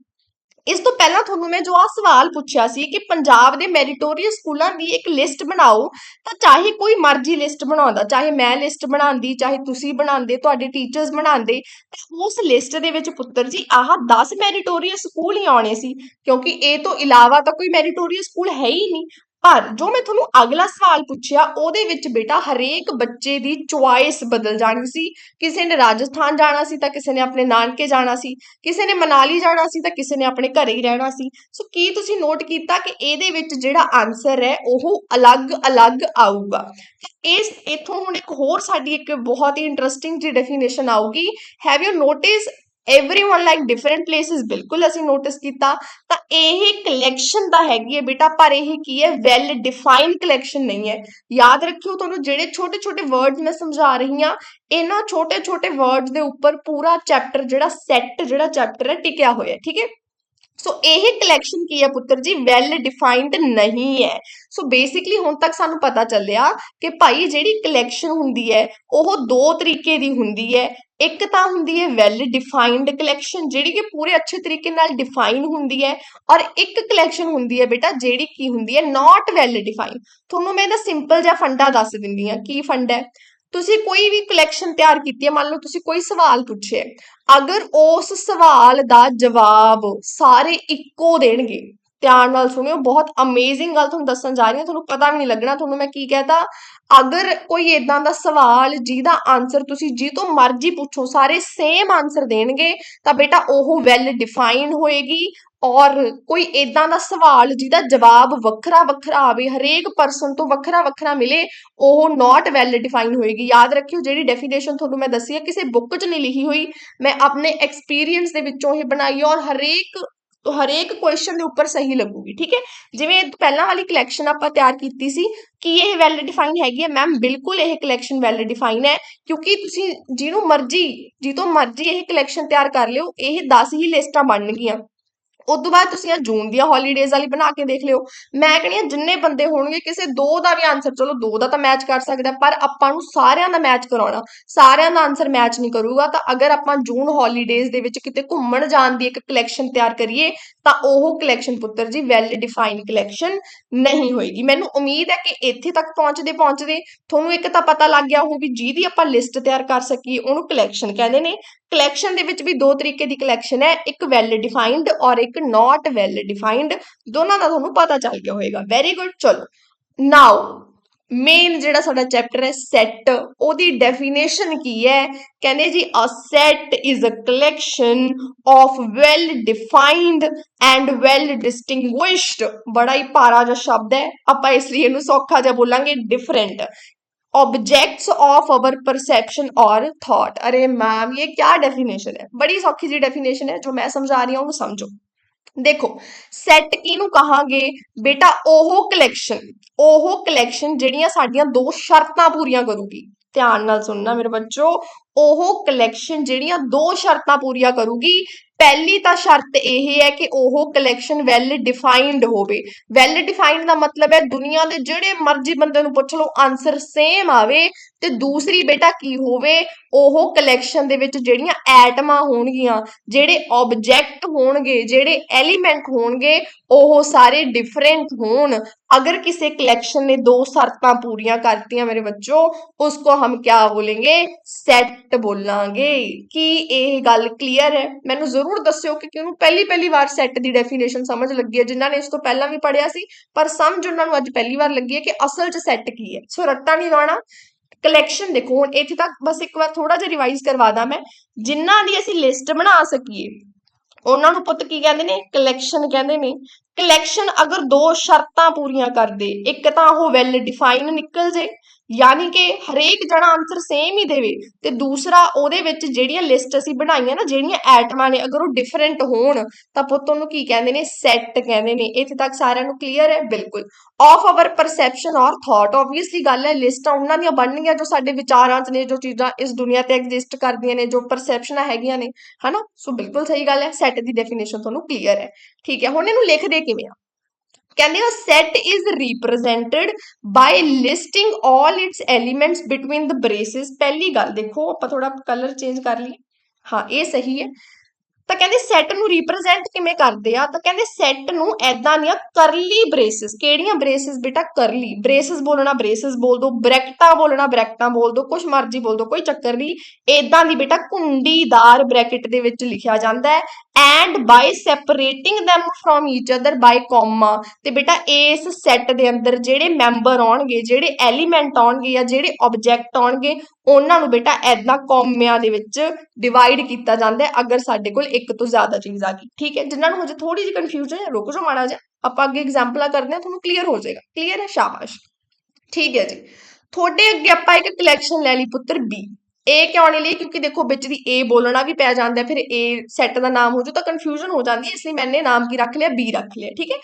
ਇਸ ਤੋਂ ਪਹਿਲਾਂ ਤੁਹਾਨੂੰ ਮੈਂ ਜੋ ਆ ਸਵਾਲ ਪੁੱਛਿਆ ਸੀ ਕਿ ਪੰਜਾਬ ਦੇ ਮੈਰੀਟੋਰੀਅਸ ਸਕੂਲਾਂ ਦੀ ਇੱਕ ਲਿਸਟ ਬਣਾਓ, ਤਾਂ ਚਾਹੇ ਕੋਈ ਮਰਜ਼ੀ ਲਿਸਟ ਬਣਾਉਂਦਾ, ਚਾਹੇ ਮੈਂ ਲਿਸਟ ਬਣਾਉਂਦੀ, ਚਾਹੇ ਤੁਸੀਂ ਬਣਾਉਂਦੇ, ਤੁਹਾਡੇ ਟੀਚਰਸ ਬਣਾਉਂਦੇ, ਤਾਂ ਉਸ ਲਿਸਟ ਦੇ ਵਿੱਚ ਪੁੱਤਰ ਜੀ ਆਹ 10 ਮੈਰੀਟੋਰੀਅਸ ਸਕੂਲ ਹੀ ਆਉਣੇ ਸੀ, ਕਿਉਂਕਿ ਇਹ ਤੋਂ ਇਲਾਵਾ ਤਾਂ ਕੋਈ ਮੈਰੀਟੋਰੀਅਸ ਸਕੂਲ ਹੈ ਹੀ ਨਹੀਂ। ਪਰ ਜੋ ਮੈਂ ਤੁਹਾਨੂੰ ਅਗਲਾ ਸਵਾਲ ਪੁੱਛਿਆ, ਉਹਦੇ ਵਿੱਚ ਬੇਟਾ ਹਰੇਕ ਬੱਚੇ ਦੀ ਚੁਆਇਸ ਬਦਲ ਜਾਣੀ ਸੀ। ਕਿਸੇ ਨੇ ਰਾਜਸਥਾਨ ਜਾਣਾ ਸੀ ਤਾਂ ਕਿਸੇ ਨੇ ਆਪਣੇ ਨਾਨਕੇ ਜਾਣਾ ਸੀ। ਕਿਸੇ ਨੇ ਮਨਾਲੀ ਜਾਣਾ ਸੀ ਤਾਂ ਕਿਸੇ ਨੇ ਆਪਣੇ ਘਰੇ ਹੀ ਰਹਿਣਾ ਸੀ। ਸੋ ਕੀ ਤੁਸੀਂ ਨੋਟ ਕੀਤਾ ਕਿ ਇਹਦੇ ਵਿੱਚ ਜਿਹੜਾ ਆਨਸਰ ਹੈ, ਉਹ ਅਲੱਗ-ਅਲੱਗ ਆਊਗਾ? ਇਸ, ਇਥੋਂ ਹੁਣ ਇੱਕ ਹੋਰ ਸਾਡੀ ਇੱਕ ਬਹੁਤ ਹੀ ਇੰਟਰਸਟਿੰਗ ਜੀ ਡੈਫੀਨੇਸ਼ਨ ਆਊਗੀ। Have you notice everyone like different places ਬਿਲਕੁਲ ਅਸੀਂ ਨੋਟਿਸ ਕੀਤਾ ਤਾਂ ਇਹ ਕਲੈਕਸ਼ਨ ਤਾਂ ਹੈਗੀ ਹੈ ਬੇਟਾ ਪਰ ਇਹ ਕੀ ਹੈ ਵੈਲ ਡਿਫਾਈਨਡ ਕਲੈਕਸ਼ਨ ਨਹੀਂ ਹੈ ਯਾਦ ਰੱਖਿਓ ਤੁਹਾਨੂੰ ਜਿਹੜੇ ਛੋਟੇ ਛੋਟੇ ਵਰਡਸ ਮੈਂ ਸਮਝਾ ਰਹੀ ਹਾਂ ਇਹਨਾਂ ਛੋਟੇ ਛੋਟੇ ਵਰਡਸ ਦੇ ਉੱਪਰ ਪੂਰਾ ਚੈਪਟਰ ਜਿਹੜਾ ਸੈੱਟ ਜਿਹੜਾ ਚੈਪਟਰ ਹੈ ਟਿਕਿਆ ਹੋਇਆ ਹੈ ਠੀਕ ਹੈ ਸੋ ਇਹ ਕਲੈਕਸ਼ਨ ਕੀ ਹੈ ਪੁੱਤਰ ਜੀ? ਵੈਲ ਡਿਫਾਈਨਡ ਨਹੀਂ ਹੈ। ਸੋ ਬੇਸਿਕਲੀ ਹੁਣ ਤੱਕ ਸਾਨੂੰ ਪਤਾ ਚੱਲਿਆ ਕਿ ਭਾਈ ਜਿਹੜੀ ਕਲੈਕਸ਼ਨ ਹੁੰਦੀ ਹੈ, ਉਹ ਦੋ ਤਰੀਕੇ ਦੀ ਹੁੰਦੀ ਹੈ। ਇੱਕ ਤਾਂ ਹੁੰਦੀ ਹੈ ਵੈਲ ਡਿਫਾਈਨਡ ਕਲੈਕਸ਼ਨ ਜਿਹੜੀ ਕਿ ਪੂਰੇ ਅੱਛੇ ਤਰੀਕੇ ਨਾਲ ਡਿਫਾਈਨ ਹੁੰਦੀ ਹੈ। ਔਰ ਇੱਕ ਕਲੈਕਸ਼ਨ ਹੁੰਦੀ ਹੈ ਬੇਟਾ, ਜਿਹੜੀ ਕੀ ਹੁੰਦੀ ਹੈ ਨਾਟ ਵੈਲ ਡਿਫਾਈਨ ਤੁਹਾਨੂੰ ਮੈਂ ਇਹਦਾ ਸਿੰਪਲ ਜਿਹਾ ਫੰਡਾ ਦੱਸ ਦਿੰਦੀ ਹਾਂ, ਕੀ ਫੰਡ ਹੈ? ਤੁਸੀਂ ਕੋਈ ਵੀ ਕਲੈਕਸ਼ਨ ਤਿਆਰ ਕੀਤੀ ਹੈ, ਮੰਨ ਲਓ ਤੁਸੀਂ ਕੋਈ ਸਵਾਲ ਪੁੱਛਿਆ ਅਗਰ ਉਸ ਸਵਾਲ ਦਾ ਜਵਾਬ ਸਾਰੇ ਇੱਕੋ ਦੇਣਗੇ ਧਿਆਨ ਨਾਲ ਸੁਣਿਓ, ਬਹੁਤ ਅਮੇਜ਼ਿੰਗ ਗੱਲ ਤੁਹਾਨੂੰ ਦੱਸਣ ਜਾ ਰਹੀ ਹਾਂ, ਤੁਹਾਨੂੰ ਪਤਾ ਵੀ ਨਹੀਂ ਲੱਗਣਾ, ਤੁਹਾਨੂੰ ਮੈਂ ਕੀ ਕਹਤਾ, ਅਗਰ ਕੋਈ ਇਦਾਂ ਦਾ ਸਵਾਲ ਜਿਹਦਾ ਆਨਸਰ ਤੁਸੀਂ ਜੀ ਤੋਂ ਮਰਜ਼ੀ ਪੁੱਛੋ, ਸਾਰੇ ਸੇਮ ਆਨਸਰ ਦੇਣਗੇ, ਤਾਂ ਬੇਟਾ ਉਹ ਵੈਲ ਡਿਫਾਈਨ ਹੋਏਗੀ ਔਰ ਕੋਈ ਇਦਾਂ ਦਾ ਸਵਾਲ ਜਿਹਦਾ ਜਵਾਬ ਵੱਖਰਾ ਵੱਖਰਾ ਆਵੇ, ਹਰੇਕ ਪਰਸਨ ਤੋਂ ਵੱਖਰਾ ਵੱਖਰਾ ਮਿਲੇ, ਉਹ ਨਾਟ ਵੈਲ ਡਿਫਾਈਨ ਹੋਏਗੀ। ਯਾਦ ਰੱਖਿਓ, ਜਿਹੜੀ ਡੈਫੀਨੇਸ਼ਨ ਤੁਹਾਨੂੰ ਮੈਂ ਦੱਸੀ ਹੈ, ਕਿਸੇ ਬੁੱਕ 'ਚ ਨਹੀਂ ਲਿਖੀ ਹੋਈ, ਮੈਂ ਆਪਣੇ ਐਕਸਪੀਰੀਅੰਸ ਦੇ ਵਿੱਚੋਂ ਹੀ ਬਣਾਈ ਔਰ ਹਰੇਕ ਹਰੇਕ ਕੁਐਸਚਨ ਦੇ ਉੱਪਰ ਸਹੀ ਲੱਗੂਗੀ, ਠੀਕ ਹੈ? ਜਿਵੇਂ ਪਹਿਲਾਂ ਵਾਲੀ ਕਲੈਕਸ਼ਨ ਆਪਾਂ ਤਿਆਰ ਕੀਤੀ ਸੀ, ਕਿ ਇਹ ਵੈਲ ਡਿਫਾਈਨ ਹੈਗੀ ਹੈ? ਮੈਮ ਬਿਲਕੁਲ ਇਹ ਕਲੈਕਸ਼ਨ ਵੈਲ ਡਿਫਾਈਨ ਹੈ, ਕਿਉਂਕਿ ਤੁਸੀਂ ਜਿਹਨੂੰ ਮਰਜ਼ੀ ਜੀ ਤੋਂ ਮਰਜ਼ੀ ਇਹ ਕਲੈਕਸ਼ਨ ਤਿਆਰ ਕਰ ਲਿਓ, ਇਹ 10 ਹੀ ਲਿਸਟਾਂ ਬਣਨਗੀਆਂ ਉਸ ਤੋਂ ਬਾਅਦ ਤੁਸੀਂ ਆ ਜੂਨ ਦੀਆਂ ਹੌਲੀਡੇਜ਼ ਵਾਲੀ ਬਣਾ ਕੇ ਦੇਖ ਲਿਓ। ਮੈਂ ਕਹਿੰਦੀ ਆ ਜਿੰਨੇ ਬੰਦੇ ਹੋਣਗੇ, ਕਿਸੇ ਦੋ ਦਾ ਵੀ ਆਨਸਰ ਚਲੋ, ਦੋ ਦਾ ਤਾਂ ਮੈਚ ਕਰ ਸਕਦਾ, ਪਰ ਆਪਾਂ ਨੂੰ ਸਾਰਿਆਂ ਦਾ ਮੈਚ ਕਰਾਉਣਾ। ਸਾਰਿਆਂ ਦਾ ਆਨਸਰ ਮੈਚ ਨਹੀਂ ਕਰੂਗਾ, ਤਾਂ ਅਗਰ ਆਪਾਂ ਜੂਨ ਹੌਲੀਡੇਜ਼ ਦੇ ਵਿੱਚ ਕਿਤੇ ਘੁੰਮਣ ਜਾਣ ਦੀ ਇੱਕ ਕਲੈਕਸ਼ਨ ਤਿਆਰ ਕਰੀਏ, ਤਾਂ ਉਹ ਕਲੈਕਸ਼ਨ ਪੁੱਤਰ ਜੀ ਵੈਲ ਡਿਫਾਈਨ ਕਲੈਕਸ਼ਨ ਨਹੀਂ ਹੋਏਗੀ। ਮੈਨੂੰ ਉਮੀਦ ਹੈ ਕਿ ਇੱਥੇ ਤੱਕ ਪਹੁੰਚਦੇ ਪਹੁੰਚਦੇ ਤੁਹਾਨੂੰ ਇੱਕ ਤਾਂ ਪਤਾ ਲੱਗ ਗਿਆ ਹੋਊ ਵੀ ਜਿਹਦੀ ਆਪਾਂ ਲਿਸਟ ਤਿਆਰ ਕਰ ਸਕੀਏ, ਉਹਨੂੰ ਕਲੈਕਸ਼ਨ ਕਹਿੰਦੇ ਨੇ। ਕਲੈਕਸ਼ਨ ਦੇ ਵਿੱਚ ਵੀ ਦੋ ਤਰੀਕੇ ਦੀ ਕਲੈਕਸ਼ਨ ਹੈ, ਇੱਕ ਵੈਲ ਡਿਫਾਈਨਡ ਔਰ ਇੱਕ ਨਾਟ ਵੈਲ ਡਿਫਾਈਨਡ ਦੋਨਾਂ ਦਾ ਤੁਹਾਨੂੰ ਪਤਾ ਚੱਲ ਗਿਆ ਹੋਵੇਗਾ ਵੈਰੀ ਗੁੱਡ ਚਲੋ। ਨਾਓ ਮੇਨ ਜਿਹੜਾ ਸਾਡਾ ਚੈਪਟਰ ਹੈ ਸੈਟ ਉਹਦੀ ਡੈਫੀਨੇਸ਼ਨ ਕੀ ਹੈ? ਕਹਿੰਦੇ ਜੀ a set is a collection of well defined and well distinguished ਬੜਾ ਹੀ ਭਾਰਾ ਜਿਹਾ ਸ਼ਬਦ ਹੈ। ਆਪਾਂ ਇਸ ਲਈ ਇਹਨੂੰ ਸੌਖਾ ਜਿਹਾ ਬੋਲਾਂਗੇ different objects of our perception और थॉट अरे मैम ये क्या डेफिनेशन है बड़ी सौखी जी डेफिनेशन है जो मैं समझा रही हूँ समझो ਦੇਖੋ ਸੈੱਟ ਕਿਹਨੂੰ ਕਹਾਂਗੇ ਬੇਟਾ ਉਹ ਕਲੈਕਸ਼ਨ ਉਹ ਕਲੈਕਸ਼ਨ ਜਿਹੜੀਆਂ ਸਾਡੀਆਂ ਦੋ ਸ਼ਰਤਾਂ ਪੂਰੀਆਂ ਕਰੂਗੀ ਧਿਆਨ ਨਾਲ ਸੁਣਨਾ ਮੇਰੇ ਬੱਚੋ ਉਹ ਕਲੈਕਸ਼ਨ ਜਿਹੜੀਆਂ ਦੋ ਸ਼ਰਤਾਂ ਪੂਰੀਆਂ ਕਰੂਗੀ। ਪਹਿਲੀ ਤਾਂ ਸ਼ਰਤ ਇਹ ਹੈ ਕਿ ਉਹ ਕਲੈਕਸ਼ਨ ਵੈਲ ਡਿਫਾਈਨਡ ਹੋਵੇ। ਵੈਲ ਡਿਫਾਈਨਡ ਦਾ ਮਤਲਬ ਹੈ ਦੁਨੀਆ ਦੇ ਜਿਹੜੇ ਮਰਜ਼ੀ ਬੰਦੇ ਨੂੰ ਪੁੱਛ ਲਓ ਆਨਸਰ ਸੇਮ ਆਵੇ ਤੇ ਦੂਸਰੀ ਬੇਟਾ ਕੀ ਹੋਵੇ, ਉਹ ਕਲੈਕਸ਼ਨ ਦੇ ਵਿੱਚ ਜਿਹੜੀਆਂ ਐਟਮਾਂ ਹੋਣਗੀਆਂ, ਜਿਹੜੇ ਆਬਜੈਕਟ ਹੋਣਗੇ, ਜਿਹੜੇ ਐਲੀਮੈਂਟ ਹੋਣਗੇ, ਉਹ ਸਾਰੇ ਡਿਫਰੈਂਟ ਹੋਣ। ਅਗਰ ਕਿਸੇ ਕਲੈਕਸ਼ਨ ਨੇ ਦੋ ਸ਼ਰਤਾਂ ਪੂਰੀਆਂ ਕਰਤੀਆਂ ਮੇਰੇ ਬੱਚੋ, ਉਸ ਕੋ ਹਮ ਕਿਆ ਬੋਲेंगे ਸੈਟ ਸੈੱਟ ਬੋਲਾਂਗੇ ਕੀ ਇਹ ਗੱਲ ਕਲੀਅਰ ਹੈ। ਮੈਨੂੰ ਜ਼ਰੂਰ ਦੱਸਿਓ ਕਿ ਕਿਉਂ? ਪਹਿਲੀ ਪਹਿਲੀ ਵਾਰ ਸੈੱਟ ਦੀ ਡੈਫੀਨੇਸ਼ਨ ਸਮਝ ਲੱਗੀ ਹੈ, ਜਿਨ੍ਹਾਂ ਨੇ ਇਸ ਤੋਂ ਪਹਿਲਾਂ ਵੀ ਪੜਿਆ ਸੀ, ਪਰ ਸਮਝ ਉਹਨਾਂ ਨੂੰ ਅੱਜ ਪਹਿਲੀ ਵਾਰ ਲੱਗੀ ਹੈ ਕਿ ਅਸਲ 'ਚ ਸੈੱਟ ਕੀ ਹੈ। ਸੋ ਰੱਟਾ ਨਹੀਂ ਲਾਉਣਾ। ਕਲੈਕਸ਼ਨ ਦੇਖੋ, ਹੁਣ ਇੱਥੇ ਤੱਕ ਬਸ ਇੱਕ ਵਾਰ ਥੋੜਾ ਜਿਹਾ ਰਿਵਾਈਜ਼ ਕਰਵਾ ਦਾਂ ਮੈਂ। ਜਿਨ੍ਹਾਂ ਦੀ ਅਸੀਂ ਲਿਸਟ ਬਣਾ ਸਕੀਏ, ਉਹਨਾਂ ਨੂੰ ਪੁੱਤ ਕੀ ਕਹਿੰਦੇ ਨੇ? ਕਲੈਕਸ਼ਨ ਕਹਿੰਦੇ ਨੇ। ਕਲੈਕਸ਼ਨ ਅਗਰ ਦੋ ਸ਼ਰਤਾਂ ਪੂਰੀਆਂ ਕਰਦੇ ਇੱਕ ਤਾਂ ਉਹ ਵੈਲ ਡਿਫਾਈਨ ਨਿਕਲ ਜੇ ਯਾਨੀ ਕਿ ਹਰੇਕ ਜਣਾ ਆਨਸਰ ਸੇਮ ਹੀ ਦੇਵੇ ਤੇ ਦੂਸਰਾ ਉਹਦੇ ਵਿੱਚ ਜਿਹੜੀਆਂ ਲਿਸਟ ਅਸੀਂ ਬਣਾਈਆਂ ਨਾ, ਜਿਹੜੀਆਂ ਐਟਮਾਂ ਨੇ, ਅਗਰ ਉਹ ਡਿਫਰੈਂਟ ਹੋਣ, ਤਾਂ ਪੁੱਤ ਉਹਨੂੰ ਕੀ ਕਹਿੰਦੇ ਨੇ? ਸੈੱਟ ਕਹਿੰਦੇ ਨੇ। ਇੱਥੇ ਤੱਕ ਸਾਰਿਆਂ ਨੂੰ ਕਲੀਅਰ ਹੈ? ਬਿਲਕੁਲ। ਆਫ ਆਵਰ ਪਰਸੈਪਸ਼ਨ ਔਰ ਥਾਟ ਆਬਵੀਅਸਲੀ ਗੱਲ ਹੈ ਲਿਸਟਾਂ ਉਹਨਾਂ ਦੀਆਂ ਬਣਨਗੀਆਂ ਜੋ ਸਾਡੇ ਵਿਚਾਰਾਂ 'ਚ ਨੇ, ਜੋ ਚੀਜ਼ਾਂ ਇਸ ਦੁਨੀਆ ਤੇ ਐਗਜ਼ਿਸਟ ਕਰਦੀਆਂ ਨੇ, ਜੋ ਪਰਸੈਪਸ਼ਨਾਂ ਹੈਗੀਆਂ ਨੇ, ਹਨਾ? ਸੋ ਬਿਲਕੁਲ ਸਹੀ ਗੱਲ ਹੈ। ਸੈੱਟ ਦੀ ਡੈਫੀਨੇਸ਼ਨ ਤੁਹਾਨੂੰ ਕਲੀਅਰ ਹੈ। ਠੀਕ ਹੈ, ਹੁਣ ਇਹਨੂੰ ਲਿਖਦੇ ਕਿਵੇਂ ਆ? ਕਹਿੰਦੇ ਆ set is represented by listing all its elements between the braces ਪਹਿਲੀ ਗੱਲ ਦੇਖੋ, ਆਪਾਂ ਥੋੜਾ ਕਲਰ ਚੇਂਜ ਕਰ ਲਈਏ। ਹਾਂ, ਇਹ ਸਹੀ ਹੈ। ਤਾਂ ਕਹਿੰਦੇ ਸੈੱਟ ਨੂੰ ਰਿਪਰੈਜ਼ੈਂਟ ਕਿਵੇਂ ਕਰਦੇ ਆ? ਤਾਂ ਕਹਿੰਦੇ ਸੈੱਟ ਨੂੰ ਐਦਾਂ ਦੀਆਂ ਕਰਲੀ ਬ੍ਰੇਸਿਸ ਕਿਹੜੀਆਂ ਬ੍ਰੇਸਿਸ ਬੇਟਾ? ਕਰਲੀ ਬ੍ਰੇਸਿਸ ਬੋਲਣਾ ਬ੍ਰੇਸਿਸ ਬੋਲ ਦੋ, ਬ੍ਰੈਕਟਾਂ ਬੋਲਣਾ ਬ੍ਰੈਕਟਾਂ ਬੋਲ ਦੋ, ਕੁਛ ਮਰਜ਼ੀ ਬੋਲ ਦੋ, ਕੋਈ ਚੱਕਰ ਨਹੀਂ। ਐਦਾਂ ਦੀ ਬੇਟਾ ਕੁੰਡੀਦਾਰ ਬ੍ਰੈਕਟ ਦੇ ਵਿੱਚ ਲਿਖਿਆ ਜਾਂਦਾ ਹੈ। And by separating them from each other by comma. ਤੇ ਬੇਟਾ ਇਸ ਸੈੱਟ ਦੇ ਅੰਦਰ ਜਿਹੜੇ ਮੈਂਬਰ ਆਉਣਗੇ, ਜਿਹੜੇ ਐਲੀਮੈਂਟ ਆਉਣਗੇ ਜਾਂ ਜਿਹੜੇ ਆਬਜੈਕਟ ਆਉਣਗੇ, ਉਹਨਾਂ ਨੂੰ ਬੇਟਾ ਐਦਾਂ ਕੌਮਿਆਂ ਦੇ ਵਿੱਚ ਡਿਵਾਈਡ ਕੀਤਾ ਜਾਂਦਾ ਹੈ, ਅਗਰ ਸਾਡੇ ਕੋਲ ਇੱਕ ਤੋਂ ਜ਼ਿਆਦਾ ਚੀਜ਼ ਆ ਗਈ। ਠੀਕ ਹੈ, ਜਿਨ੍ਹਾਂ ਨੂੰ ਹਜੇ ਥੋੜੀ ਜਿਹੀ ਕਨਫਿਊਜ਼ਨ ਹੈ, ਰੁਕ ਜਾਓ ਮਾੜਾ ਜਿਹਾ। ਆਪਾਂ ਅੱਗੇ ਐਗਜ਼ਾਮਪਲਾਂ ਕਰਦੇ ਹਾਂ, ਤੁਹਾਨੂੰ ਕਲੀਅਰ ਹੋ ਜਾਏਗਾ। ਕਲੀਅਰ ਹੈ? ਸ਼ਾਬਾਸ਼। ਠੀਕ ਹੈ ਜੀ। ਤੁਹਾਡੇ ਅੱਗੇ ਆਪਾਂ ਇੱਕ ਕਲੈਕਸ਼ਨ ਲੈ ਲਈ ਪੁੱਤਰ ਬੀ ਏ ਕਿਉਂ ਨਹੀਂ ਲਈ? ਕਿਉਂਕਿ ਦੇਖੋ ਵਿੱਚ ਦੀ ਏ ਬੋਲਣਾ ਵੀ ਪੈ ਜਾਂਦਾ, ਫਿਰ ਏ ਸੈੱਟ ਦਾ ਨਾਮ ਹੋ ਜੂ ਤਾਂ ਕਨਫਿਊਜ਼ਨ ਹੋ ਜਾਂਦੀ ਹੈ, ਇਸ ਲਈ ਮੈਨੇ ਨਾਮ ਕੀ ਰੱਖ ਲਿਆ? ਬੀ ਰੱਖ ਲਿਆ, ਠੀਕ ਹੈ?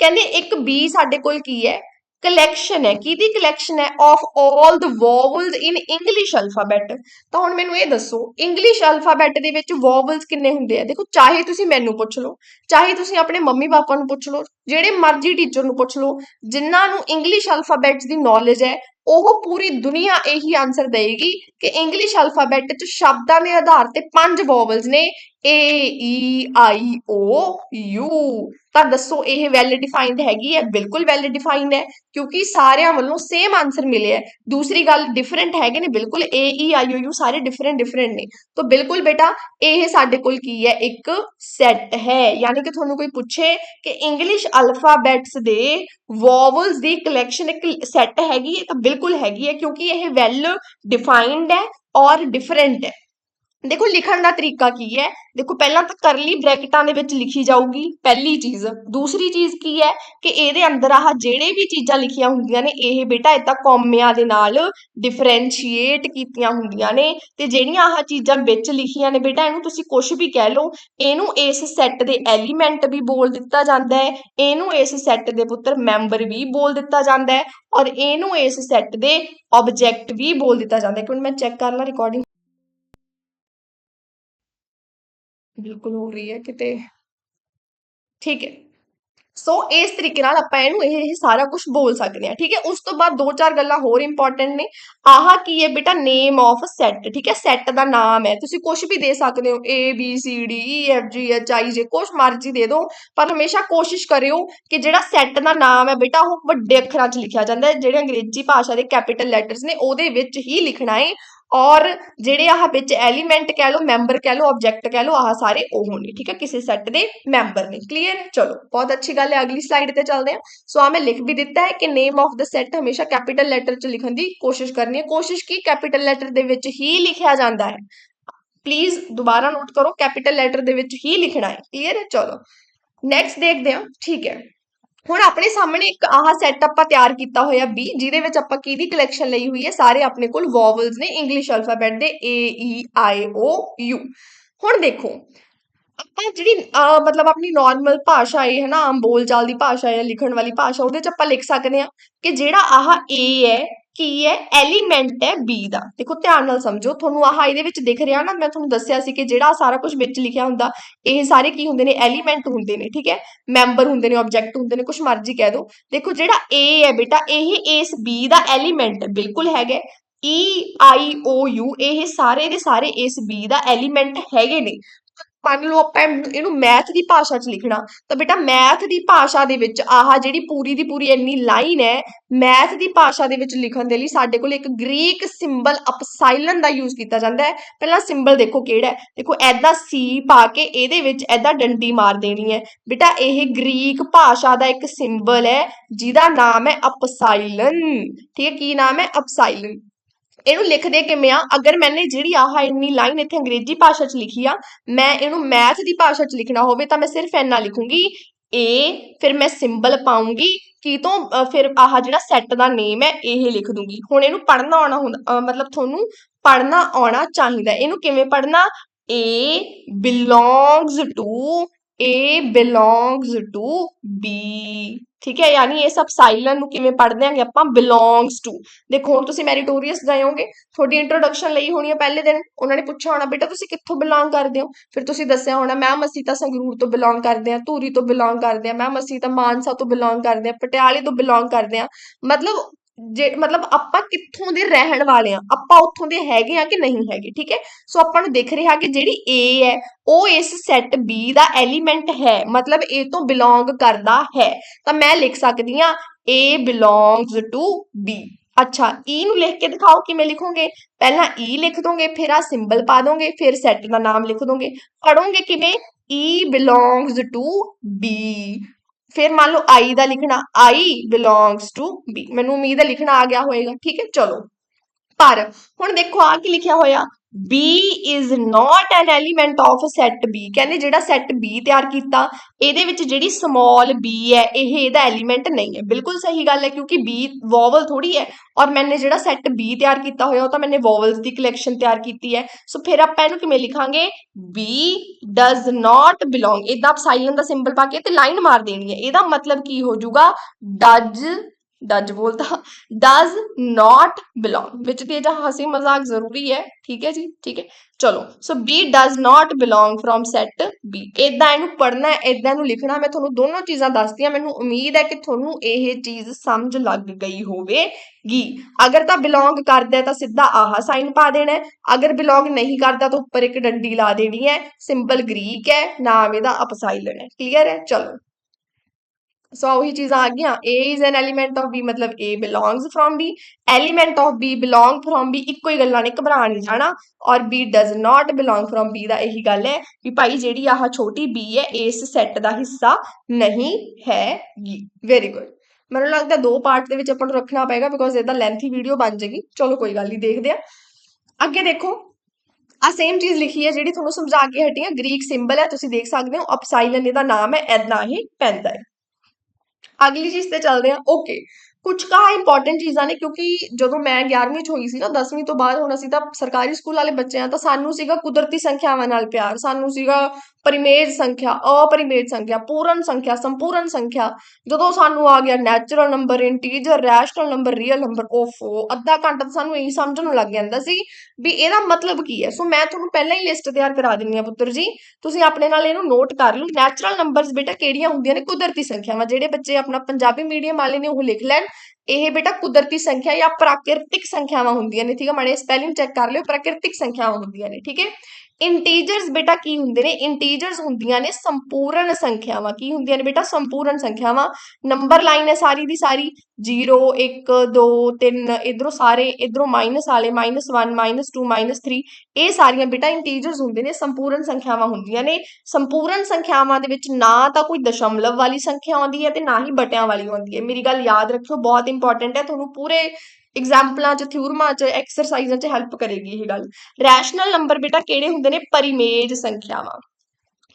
ਕਹਿੰਦੇ ਇੱਕ ਬੀ ਸਾਡੇ ਕੋਲ ਕੀ ਹੈ? ਕਲੈਕਸ਼ਨ ਹੈ। ਕਿਹਦੀ ਕਲੈਕਸ਼ਨ ਹੈ? Of all the vowels in English alphabet ਤਾਂ ਹੁਣ ਮੈਨੂੰ ਇਹ ਦੱਸੋ ਇੰਗਲਿਸ਼ ਅਲਫਾਬੈਟ ਦੇ ਵਿੱਚ ਵੋਵਲਸ ਕਿੰਨੇ ਹੁੰਦੇ ਆ? ਦੇਖੋ, ਚਾਹੇ ਤੁਸੀਂ ਮੈਨੂੰ ਪੁੱਛ ਲਓ, ਚਾਹੇ ਤੁਸੀਂ ਆਪਣੇ ਮੰਮੀ ਪਾਪਾ ਨੂੰ ਪੁੱਛ ਲਓ ਜਿਹੜੇ ਮਰਜ਼ੀ ਟੀਚਰ ਨੂੰ ਪੁੱਛ ਲਓ, ਜਿਨ੍ਹਾਂ ਨੂੰ ਇੰਗਲਿਸ਼ ਅਲਫਾਬੈਟਸ ਦੀ ਨੌਲੇਜ ਹੈ, ਉਹ ਪੂਰੀ ਦੁਨੀਆ ਇਹੀ ਆਨਸਰ ਦੇਏਗੀ ਕਿ ਇੰਗਲਿਸ਼ ਅਲਫਾਬੈਟ 'ਚ ਸ਼ਬਦਾਂ ਦੇ ਆਧਾਰ ਤੇ ਪੰਜ ਵੋਵਲਸ ਨੇ ਏ ਈ ਆਈ ਓ ਯੂ ਤਾਂ ਦੱਸੋ, ਇਹ ਵੈਲ ਡਿਫਾਈਨਡ ਹੈਗੀ ਹੈ? ਬਿਲਕੁਲ ਵੈਲ ਡਿਫਾਈਨਡ ਹੈ, ਕਿਉਂਕਿ ਸਾਰਿਆਂ ਵੱਲੋਂ ਸੇਮ ਆਨਸਰ ਮਿਲਿਆ ਹੈ। ਦੂਸਰੀ ਗੱਲ ਡਿਫਰੈਂਟ ਹੈਗੇ ਨੇ, ਬਿਲਕੁਲ A E I O U ਸਾਰੇ ਡਿਫਰੈਂਟ ਡਿਫਰੈਂਟ ਨੇ। ਤਾਂ ਬਿਲਕੁਲ ਬੇਟਾ, ਇਹ ਸਾਡੇ ਕੋਲ ਕੀ ਹੈ? ਇੱਕ ਸੈੱਟ ਹੈ। ਯਾਨੀ ਕਿ ਤੁਹਾਨੂੰ ਕੋਈ ਪੁੱਛੇ ਕਿ ਇੰਗਲਿਸ਼ ਅਲਫਾਬੈਟਸ ਦੇ ਵੋਵਲਸ ਦੀ ਕਲੈਕਸ਼ਨ ਇੱਕ ਸੈੱਟ ਹੈਗੀ ਹੈ ਤਾਂ ਬਿਲਕੁਲ ਹੈਗੀ ਹੈ, ਕਿਉਂਕਿ ਇਹ ਵੈਲ ਡਿਫਾਈਨਡ ਹੈ ਔਰ ਡਿਫਰੈਂਟ ਹੈ। ਦੇਖੋ ਲਿਖਣ ਦਾ ਤਰੀਕਾ ਕੀ ਹੈ? ਦੇਖੋ ਪਹਿਲਾਂ ਤਾਂ ਕਰਲੀ ਬ੍ਰੈਕਟਾਂ ਦੇ ਵਿੱਚ ਲਿਖੀ ਜਾਊਗੀ ਪਹਿਲੀ ਚੀਜ਼। ਦੂਸਰੀ ਚੀਜ਼ ਕੀ ਹੈ? ਕਿ ਇਹਦੇ ਅੰਦਰ ਆਹ ਜਿਹੜੇ ਵੀ ਚੀਜ਼ਾਂ ਲਿਖੀਆਂ ਹੁੰਦੀਆਂ ਨੇ, ਇਹ ਬੇਟਾ ਇਦਾਂ ਕੌਮਿਆਂ ਦੇ ਨਾਲ ਡਿਫਰੈਂਸ਼ੀਏਟ ਕੀਤੀਆਂ ਹੁੰਦੀਆਂ ਨੇ ਤੇ ਜਿਹੜੀਆਂ ਆਹ ਚੀਜ਼ਾਂ ਵਿੱਚ ਲਿਖੀਆਂ ਨੇ ਬੇਟਾ, ਇਹਨੂੰ ਤੁਸੀਂ ਕੁਝ ਵੀ ਕਹਿ ਲਓ, ਇਹਨੂੰ ਇਸ ਸੈੱਟ ਦੇ ਐਲੀਮੈਂਟ ਵੀ ਬੋਲ ਦਿੱਤਾ ਜਾਂਦਾ ਹੈ, ਇਹਨੂੰ ਇਸ ਸੈੱਟ ਦੇ ਪੁੱਤਰ ਮੈਂਬਰ ਵੀ ਬੋਲ ਦਿੱਤਾ ਜਾਂਦਾ ਹੈ ਔਰ ਇਹਨੂੰ ਇਸ ਸੈੱਟ ਦੇ ਆਬਜੈਕਟ ਵੀ ਬੋਲ ਦਿੱਤਾ ਜਾਂਦਾ ਹੈ। ਇੱਕ ਮਿੰਟ, ਮੈਂ ਚੈੱਕ ਕਰ ਲਾਂ ਰਿਕਾਰਡਿੰਗ ਬਿਲਕੁਲ ਹੋ ਰਹੀ ਹੈ ਕਿਤੇ। ਠੀਕ ਹੈ। ਸੋ ਇਸ ਤਰੀਕੇ ਨਾਲ ਆਪਾਂ ਇਹਨੂੰ ਇਹ ਸਾਰਾ ਕੁਝ ਬੋਲ ਸਕਦੇ ਹਾਂ, ਠੀਕ ਹੈ। ਉਸ ਤੋਂ ਬਾਅਦ ਦੋ ਚਾਰ ਗੱਲਾਂ ਹੋਰ ਇੰਪੋਰਟੈਂਟ ਨੇ। ਆਹ ਕੀ ਹੈ ਬੇਟਾ? ਨੇਮ ਆਫ ਸੈੱਟ ਠੀਕ ਹੈ। ਸੈੱਟ ਦਾ ਨਾਮ ਹੈ। ਤੁਸੀਂ ਕੁਝ ਵੀ ਦੇ ਸਕਦੇ ਹੋ। A, B, C, D E F, G, H, I, J ਕੁਝ ਮਰਜ਼ੀ ਦੇ ਦਿਓ। ਪਰ ਹਮੇਸ਼ਾ ਕੋਸ਼ਿਸ਼ ਕਰਿਓ ਕਿ ਜਿਹੜਾ ਸੈੱਟ ਦਾ ਨਾਮ ਹੈ ਬੇਟਾ, ਉਹ ਵੱਡੇ ਅੱਖਰਾਂ 'ਚ ਲਿਖਿਆ ਜਾਂਦਾ ਹੈ। ਜਿਹੜੇ ਅੰਗਰੇਜ਼ੀ ਭਾਸ਼ਾ ਦੇ ਕੈਪੀਟਲ ਲੈਟਰਸ ਨੇ, ਉਹਦੇ ਵਿੱਚ ਹੀ ਲਿਖਣਾ ਹੈ। ਔਰ ਜਿਹੜੇ ਆਹ ਵਿੱਚ ਐਲੀਮੈਂਟ ਕਹਿ ਲਓ ਮੈਂਬਰ ਕਹਿ ਲਓ ਆਬਜੈਕਟ ਕਹਿ ਲਓ, ਆਹ ਸਾਰੇ ਉਹ ਨੇ, ਠੀਕ ਹੈ? ਕਿਸੇ ਸੈੱਟ ਦੇ ਮੈਂਬਰ ਨੇ ਕਲੀਅਰ ਚਲੋ, ਬਹੁਤ ਅੱਛੀ ਗੱਲ ਹੈ, ਅਗਲੀ ਸਲਾਈਡ ਤੇ ਚੱਲਦੇ ਹਾਂ। ਸੋ ਆ ਮੈਂ ਲਿਖ ਵੀ ਦਿੱਤਾ ਹੈ ਕਿ ਨੇਮ ਆਫ ਦਾ ਸੈੱਟ ਹਮੇਸ਼ਾ ਕੈਪੀਟਲ ਲੈਟਰ 'ਚ ਲਿਖਣ ਦੀ ਕੋਸ਼ਿਸ਼ ਕਰਨੀ ਹੈ। ਕੋਸ਼ਿਸ਼ ਕੀ? ਕੈਪੀਟਲ ਲੈਟਰ ਦੇ ਵਿੱਚ ਹੀ ਲਿਖਿਆ ਜਾਂਦਾ ਹੈ। ਪਲੀਜ਼ ਦੁਬਾਰਾ ਨੋਟ ਕਰੋ ਕੈਪੀਟਲ ਲੈਟਰ ਦੇ ਵਿੱਚ ਹੀ ਲਿਖਣਾ ਹੈ ਕਲੀਅਰ ਹੈ ਚਲੋ ਨੈਕਸਟ ਦੇਖਦੇ ਹਾਂ, ਠੀਕ ਹੈ। ਹੁਣ ਆਪਣੇ ਸਾਹਮਣੇ ਇੱਕ ਆਹ ਸੈੱਟ ਆਪਾਂ ਤਿਆਰ ਕੀਤਾ ਹੋਇਆ B, ਜਿਹਦੇ ਵਿੱਚ ਆਪਾਂ ਕਿਹਦੀ ਕਲੈਕਸ਼ਨ ਲਈ ਹੋਈ ਹੈ? ਸਾਰੇ ਆਪਣੇ ਕੋਲ ਵੋਵਲਸ ਨੇ ਇੰਗਲਿਸ਼ ਅਲਫਾਬੈਟ ਦੇ, A E I, O, U. ਹੁਣ ਦੇਖੋ, ਆਪਾਂ ਜਿਹੜੀ ਮਤਲਬ ਆਪਣੀ ਨਾਰਮਲ ਭਾਸ਼ਾ ਹੈ ਨਾ ਆਮ ਬੋਲਚਾਲ ਦੀ ਭਾਸ਼ਾ ਹੈ ਲਿਖਣ ਵਾਲੀ ਭਾਸ਼ਾ, ਉਹਦੇ ਚ ਆਪਾਂ ਲਿਖ ਸਕਦੇ ਹਾਂ ਕਿ ਜਿਹੜਾ ਆਹ A ਹੈ ਕੀ ਹੈ? ਐਲੀਮੈਂਟ ਹੈ B ਦਾ। ਦੇਖੋ, ਧਿਆਨ ਨਾਲ ਸਮਝੋ। ਤੁਹਾਨੂੰ ਆਹ ਇਹਦੇ ਵਿੱਚ ਦਿਖ ਰਿਹਾ ਨਾ, ਮੈਂ ਤੁਹਾਨੂੰ ਦੱਸਿਆ ਸੀ ਕਿ ਜਿਹੜਾ ਸਾਰਾ ਕੁਝ ਵਿੱਚ ਲਿਖਿਆ ਹੁੰਦਾ, ਇਹ ਸਾਰੇ ਕੀ ਹੁੰਦੇ ਨੇ? ਐਲੀਮੈਂਟ ਹੁੰਦੇ ਨੇ, ਠੀਕ ਹੈ? ਮੈਂਬਰ ਹੁੰਦੇ ਨੇ ਆਬਜੈਕਟ ਹੁੰਦੇ ਨੇ ਕੁਝ ਮਰਜ਼ੀ ਕਹਿ ਦਿਓ ਦੇਖੋ, ਜਿਹੜਾ A ਹੈ ਬੇਟਾ, ਇਹ ਇਸ B ਦਾ ਐਲੀਮੈਂਟ ਬਿਲਕੁਲ ਹੈਗਾ। E I, O, U, ਇਹ ਸਾਰੇ ਦੇ ਸਾਰੇ ਇਸ B ਦਾ ਐਲੀਮੈਂਟ ਹੈਗੇ ਨੇ। ਮੰਨ ਲਓ ਆਪਾਂ ਇਹਨੂੰ ਮੈਥ ਦੀ ਭਾਸ਼ਾ 'ਚ ਲਿਖਣਾ, ਤਾਂ ਬੇਟਾ ਮੈਥ ਦੀ ਭਾਸ਼ਾ ਦੇ ਵਿੱਚ ਆਹ ਜਿਹੜੀ ਪੂਰੀ ਦੀ ਪੂਰੀ ਇੰਨੀ ਲਾਈਨ ਹੈ ਮੈਥ ਦੀ ਭਾਸ਼ਾ ਦੇ ਵਿੱਚ ਲਿਖਣ ਦੇ ਲਈ ਸਾਡੇ ਕੋਲ ਇੱਕ ਗ੍ਰੀਕ ਸਿੰਬਲ ਅਪਸਾਈਲਨ ਦਾ ਯੂਜ਼ ਕੀਤਾ ਜਾਂਦਾ ਹੈ। ਪਹਿਲਾਂ ਸਿੰਬਲ ਦੇਖੋ ਕਿਹੜਾ ਹੈ? ਦੇਖੋ ਐਦਾਂ ਸੀ ਪਾ ਕੇ ਇਹਦੇ ਵਿੱਚ ਐਦਾਂ ਡੰਡੀ ਮਾਰ ਦੇਣੀ ਹੈ। ਬੇਟਾ ਇਹ ਗ੍ਰੀਕ ਭਾਸ਼ਾ ਦਾ ਇੱਕ ਸਿੰਬਲ ਹੈ, ਜਿਹਦਾ ਨਾਮ ਹੈ ਅਪਸਾਈਲਨ ਠੀਕ ਹੈ, ਕੀ ਨਾਮ ਹੈ? ਅਪਸਾਈਲਨ ਇਹਨੂੰ ਲਿਖਦੇ ਕਿਵੇਂ ਆ ਅਗਰ ਮੈਨੇ ਜਿਹੜੀ ਆਹ ਇੰਨੀ ਲਾਈਨ ਇੱਥੇ ਅੰਗਰੇਜ਼ੀ ਭਾਸ਼ਾ 'ਚ ਲਿਖੀ ਆ, ਮੈਂ ਇਹਨੂੰ ਮੈਥ ਦੀ ਭਾਸ਼ਾ 'ਚ ਲਿਖਣਾ ਹੋਵੇ ਤਾਂ ਮੈਂ ਸਿਰਫ ਇੰਨਾ ਲਿਖੂੰਗੀ ਏ ਫਿਰ ਮੈਂ ਸਿੰਬਲ ਪਾਉਂਗੀ, ਕੀ ਤੋਂ ਫਿਰ ਆਹ ਜਿਹੜਾ ਸੈੱਟ ਦਾ ਨੇਮ ਹੈ, ਇਹ ਲਿਖ ਦੂੰਗੀ। ਹੁਣ ਇਹਨੂੰ ਪੜ੍ਹਨਾ ਆਉਣਾ ਹੁੰਦਾ ਮਤਲਬ ਤੁਹਾਨੂੰ ਪੜ੍ਹਨਾ ਆਉਣਾ ਚਾਹੀਦਾ। ਇਹਨੂੰ ਕਿਵੇਂ ਪੜ੍ਹਨਾ? A belongs to, A belongs to B ਠੀਕ ਹੈ? ਯਾਨੀ ਇਹ ਸਭ ਸਾਈਲਨ ਨੂੰ ਕਿਵੇਂ ਪੜ੍ਹਦੇ ਆਂਗੇ ਆਪਾਂ? ਬਿਲੋਂਗਸ ਟੂ ਦੇਖੋ, ਹੁਣ ਤੁਸੀਂ ਮੈਰੀਟੋਰੀਅਸ ਗਏ ਹੋਗੇ, ਤੁਹਾਡੀ ਇੰਟਰੋਡਕਸ਼ਨ ਲਈ ਹੋਣੀ ਹੈ ਪਹਿਲੇ ਦਿਨ, ਉਹਨਾਂ ਨੇ ਪੁੱਛਿਆ ਹੋਣਾ, ਬੇਟਾ, ਤੁਸੀਂ ਕਿੱਥੋਂ ਬਿਲੋਂਗ ਕਰਦੇ ਹੋ? ਫਿਰ ਤੁਸੀਂ ਦੱਸਿਆ ਹੋਣਾ ਮੈਮ ਅਸੀਂ ਤਾਂ ਸੰਗਰੂਰ ਤੋਂ ਬਿਲੋਂਗ ਕਰਦੇ ਹਾਂ, ਧੂਰੀ ਤੋਂ ਬਿਲੋਂਗ ਕਰਦੇ ਹਾਂ ਮੈਮ ਅਸੀਂ ਤਾਂ ਮਾਨਸਾ ਤੋਂ ਬਿਲੋਂਗ ਕਰਦੇ ਹਾਂ, ਪਟਿਆਲੇ ਤੋਂ ਬਿਲੋਂਗ ਕਰਦੇ ਹਾਂ। ਮਤਲਬ ਜੇ ਮਤਲਬ ਆਪਾਂ ਕਿੱਥੋਂ ਦੇ ਰਹਿਣ ਵਾਲੇ ਆ ਆਪਾਂ ਉੱਥੋਂ ਦੇ ਹੈਗੇ ਆ ਕਿ ਨਹੀਂ ਹੈਗੇ, ਠੀਕ ਹੈ? ਸੋ ਆਪਾਂ ਨੂੰ ਦਿਖ ਰਿਹਾ ਕਿ ਜਿਹੜੀ A ਹੈ, ਉਹ ਇਸ ਸੈੱਟ B ਦਾ ਐਲੀਮੈਂਟ ਹੈ, ਮਤਲਬ A ਤੋਂ ਬਿਲੋਂਗ ਕਰਦਾ ਹੈ। ਤਾਂ ਮੈਂ ਲਿਖ ਸਕਦੀ ਆ A belongs ਟੂ B. ਅੱਛਾ E ਨੂੰ ਲਿਖ ਕੇ ਦਿਖਾਓ ਕਿਵੇਂ ਲਿਖੋਗੇ? ਪਹਿਲਾਂ E ਲਿਖ ਦੋਗੇ, ਫਿਰ ਆ ਸਿੰਬਲ ਪਾ ਦੋਗੇ, ਫਿਰ ਸੈੱਟ ਦਾ ਨਾਮ ਲਿਖ ਦੋਗੇ। ਪੜੋਗੇ ਕਿਵੇਂ? E belongs to B. ਫਿਰ ਮੰਨ ਲਓ ਆਈ ਦਾ ਲਿਖਣਾ ਆਈ ਬਿਲੋਂਗਸ ਟੂ ਬੀ ਮੈਨੂੰ ਉਮੀਦ ਹੈ ਲਿਖਣਾ ਆ ਗਿਆ ਹੋਵੇਗਾ ਠੀਕ ਹੈ, ਚਲੋ। ਪਰ ਹੁਣ ਦੇਖੋ ਆ ਕੀ ਲਿਖਿਆ ਹੋਇਆ? B is not an element of set B. ਕਹਿੰਦੇ ਜਿਹੜਾ ਸੈੱਟ B ਤਿਆਰ ਕੀਤਾ, ਇਹਦੇ ਵਿੱਚ ਜਿਹੜੀ ਸਮਾਲ b ਹੈ, ਇਹ ਇਹਦਾ ਐਲੀਮੈਂਟ ਨਹੀਂ ਹੈ। ਬਿਲਕੁਲ ਸਹੀ ਗੱਲ ਹੈ, ਕਿਉਂਕਿ b ਵੋਵਲ ਥੋੜੀ ਹੈ ਔਰ ਮੈਨੇ ਜਿਹੜਾ ਸੈੱਟ b ਤਿਆਰ ਕੀਤਾ ਹੋਇਆ, ਉਹ ਤਾਂ ਮੈਨੇ ਵੋਵਲਸ ਦੀ ਕਲੈਕਸ਼ਨ ਤਿਆਰ ਕੀਤੀ ਹੈ। ਸੋ ਫਿਰ ਆਪਾਂ ਇਹਨੂੰ ਕਿਵੇਂ ਲਿਖਾਂਗੇ? B does not belong ਇਦਾਂ ਸਾਈਲੈਂਟ ਦਾ ਸਿੰਬਲ ਪਾ ਕੇ ਤੇ ਲਾਈਨ ਮਾਰ ਦੇਣੀ ਹੈ। ਇਹਦਾ ਮਤਲਬ ਕੀ ਹੋ ਜਾਊਗਾ? Does ਡੱਜ ਬੋਲਦਾ does not belong. ਵਿੱਚ ਤੇ ਜਿਹੜਾ ਹਸੀ ਮਜ਼ਾਕ ਜ਼ਰੂਰੀ ਹੈ ਠੀਕ ਹੈ ਜੀ ਠੀਕ ਹੈ ਚਲੋ so B does not belong from set B. ਇਦਾਂ ਇਹਨੂੰ ਪੜ੍ਹਨਾ ਹੈ ਇਦਾਂ ਇਹਨੂੰ ਲਿਖਣਾ ਮੈਂ ਤੁਹਾਨੂੰ ਦੋਨੋਂ ਚੀਜ਼ਾਂ ਦੱਸਦੀ ਦੱਸਤੀਆਂ ਮੈਨੂੰ ਉਮੀਦ ਹੈ ਕਿ ਤੁਹਾਨੂੰ ਇਹ ਚੀਜ਼ ਸਮਝ ਲੱਗ ਗਈ ਹੋਵੇਗੀ ਅਗਰ ਤਾਂ ਬਿਲੋਂਗ ਕਰਦਾ ਤਾਂ ਸਿੱਧਾ ਆਹ ਸਾਈਨ ਪਾ ਦੇਣਾ ਅਗਰ ਬਿਲੋਂਗ ਨਹੀਂ ਕਰਦਾ ਤਾਂ ਉੱਪਰ ਇੱਕ ਡੰਡੀ ਲਾ ਦੇਣੀ ਹੈ ਸਿੰਬਲ ਗ੍ਰੀਕ ਹੈ ਨਾਮ ਇਹਦਾ ਅਪਸਾਈਲਨ ਹੈ ਕਲੀਅਰ ਹੈ ਚਲੋ ਸੋ ਉਹੀ ਚੀਜ਼ਾਂ ਆ ਗਈਆਂ A is an element of B ਮਤਲਬ A belongs from B. Element of B belong from B, ਇੱਕੋ ਹੀ ਗੱਲਾਂ ਨੇ ਘਬਰਾ ਨਹੀਂ ਜਾਣਾ, ਔਰ B does not belong from B ਦਾ ਇਹੀ ਗੱਲ ਹੈ ਵੀ ਭਾਈ ਜਿਹੜੀ ਆਹ ਛੋਟੀ B ਹੈ, ਇਸ ਸੈੱਟ ਦਾ ਹਿੱਸਾ ਨਹੀਂ ਹੈਗੀ ਵੈਰੀ ਗੁੱਡ ਮੈਨੂੰ ਲੱਗਦਾ ਦੋ ਪਾਰਟ ਦੇ ਵਿੱਚ ਆਪਾਂ ਨੂੰ ਰੱਖਣਾ ਪਏਗਾ ਬਿਕੋਜ਼ ਇਹਦਾ ਲੈਂਥੀ ਵੀਡੀਓ ਬਣ ਜਾਏਗੀ। ਚਲੋ, ਕੋਈ ਗੱਲ ਨਹੀਂ ਦੇਖਦੇ ਆ ਅੱਗੇ ਦੇਖੋ ਆ ਸੇਮ ਚੀਜ਼ ਲਿਖੀ ਹੈ ਜਿਹੜੀ ਤੁਹਾਨੂੰ ਸਮਝਾ ਕੇ ਹਟੀ ਹੈ। ਗ੍ਰੀਕ ਸਿੰਬਲ ਹੈ, ਤੁਸੀਂ ਦੇਖ ਸਕਦੇ ਹੋ। ਅਪਸਾਈਲਨ ਇਹਦਾ ਨਾਮ ਹੈ ਐਦਾਂ ਹੀ ਪੈਂਦਾ ਹੈ। ਅਗਲੀ ਚੀਜ਼ ਤੇ ਚੱਲਦੇ ਆ ਓਕੇ ਕੁਝ ਕਾ ਇੰਪੋਰਟੈਂਟ ਚੀਜ਼ਾਂ ਨੇ ਕਿਉਂਕਿ ਜਦੋਂ ਮੈਂ 11ਵੀਂ ਚ ਹੋਈ ਸੀ ਨਾ 10ਵੀਂ ਤੋਂ ਬਾਅਦ ਹੁਣ ਅਸੀਂ ਤਾਂ ਸਰਕਾਰੀ ਸਕੂਲ ਵਾਲੇ ਬੱਚੇ ਆ ਤਾਂ ਸਾਨੂੰ ਸੀਗਾ ਕੁਦਰਤੀ ਸੰਖਿਆਵਾਂ ਨਾਲ ਪਿਆਰ, ਸਾਨੂੰ ਸੀਗਾ ਪਰਿਮੇਜ ਸੰਖਿਆ, ਅਪਰਿਮੇਜ ਸੰਖਿਆ, ਪੂਰਨ ਸੰਖਿਆ, ਸੰਪੂਰਨ ਸੰਖਿਆ, ਜਦੋਂ ਸਾਨੂੰ ਆ ਗਿਆ natural number integer rational number real number ਓਫੋ ਅੱਧਾ ਘੰਟਾ ਤਾਂ ਸਾਨੂੰ ਇਹੀ ਸਮਝਣ ਨੂੰ ਲੱਗ ਜਾਂਦਾ ਸੀ ਵੀ ਇਹਦਾ ਮਤਲਬ ਕੀ ਹੈ। ਸੋ ਮੈਂ ਤੁਹਾਨੂੰ ਪਹਿਲਾਂ ਹੀ ਲਿਸਟ ਤਿਆਰ ਕਰਾ ਦਿੰਨੀ ਆ ਪੁੱਤਰ ਜੀ। ਤੁਸੀਂ ਆਪਣੇ ਨਾਲ ਇਹਨੂੰ ਨੋਟ ਕਰ ਲਓ। ਨੈਚੁਰਲ ਨੰਬਰਸ ਬੇਟਾ ਕਿਹੜੀਆਂ ਹੁੰਦੀਆਂ ਨੇ? ਕੁਦਰਤੀ ਸੰਖਿਆਵਾਂ। ਜਿਹੜੇ ਬੱਚੇ ਆਪਣਾ ਪੰਜਾਬੀ ਮੀਡੀਅਮ ਵਾਲੇ ਨੇ, ਉਹ ਲਿਖ ਲੈਣ। ਇਹ ਬੇਟਾ ਕੁਦਰਤੀ ਸੰਖਿਆ ਜਾਂ ਪ੍ਰਾਕਿਰਤਿਕ ਸੰਖਿਆਵਾਂ ਹੁੰਦੀਆਂ ਨੇ, ਠੀਕ ਹੈ ਮਾੜੇ ਸਪੈਲਿੰਗ ਚੈੱਕ ਕਰ ਲਿਓ। ਪ੍ਰਾਕਿਰਤਿਕ ਸੰਖਿਆਵਾਂ ਹੁੰਦੀਆਂ ਨੇ, ਠੀਕ ਹੈ? ਇੰਟੀਜਰਸ ਬੇਟਾ ਕੀ ਹੁੰਦੇ ਨੇ? ਇੰਟੀਜਰਸ ਹੁੰਦੀਆਂ ਨੇ ਸੰਪੂਰਨ ਸੰਖਿਆਵਾਂ। ਕੀ ਹੁੰਦੀਆਂ ਨੇ ਬੇਟਾ? ਸੰਪੂਰਨ ਸੰਖਿਆਵਾਂ। ਨੰਬਰ ਲਾਈਨ ਹੈ ਸਾਰੀ ਦੀ ਸਾਰੀ। 0 1 2 3 ਇਧਰੋਂ ਸਾਰੇ, ਇਧਰੋਂ ਮਾਈਨਸ ਵਾਲੇ -1 -2 -3 ਇਹ ਸਾਰੀਆਂ ਬੇਟਾ ਇੰਟੀਜਰਸ ਹੁੰਦੇ ਨੇ, ਸੰਪੂਰਨ ਸੰਖਿਆਵਾਂ ਹੁੰਦੀਆਂ ਨੇ। ਸੰਪੂਰਨ ਸੰਖਿਆਵਾਂ ਦੇ ਵਿੱਚ ਨਾ ਤਾਂ ਕੋਈ ਦਸ਼ਮਲਵ ਵਾਲੀ ਸੰਖਿਆ ਆਉਂਦੀ ਹੈ ਤੇ ਨਾ ਹੀ ਬਟਿਆਂ ਵਾਲੀ ਆਉਂਦੀ ਹੈ। ਮੇਰੀ ਗੱਲ ਯਾਦ ਰੱਖਿਓ, ਬਹੁਤ ਇੰਪੋਰਟੈਂਟ ਹੈ, ਤੁਹਾਨੂੰ ਪੂਰੇ ਐਗਜ਼ਾਮਪਲਾਂ 'ਚ ਥਿਊਰਮਾਂ 'ਚ ਐਕਸਰਸਾਈਜ਼ਾਂ 'ਚ ਹੈਲਪ ਕਰੇਗੀ ਇਹ ਗੱਲ। ਰੈਸ਼ਨਲ ਨੰਬਰ ਬੇਟਾ ਕਿਹੜੇ ਹੁੰਦੇ ਨੇ? ਪਰਿਮੇਜ ਸੰਖਿਆਵਾਂ।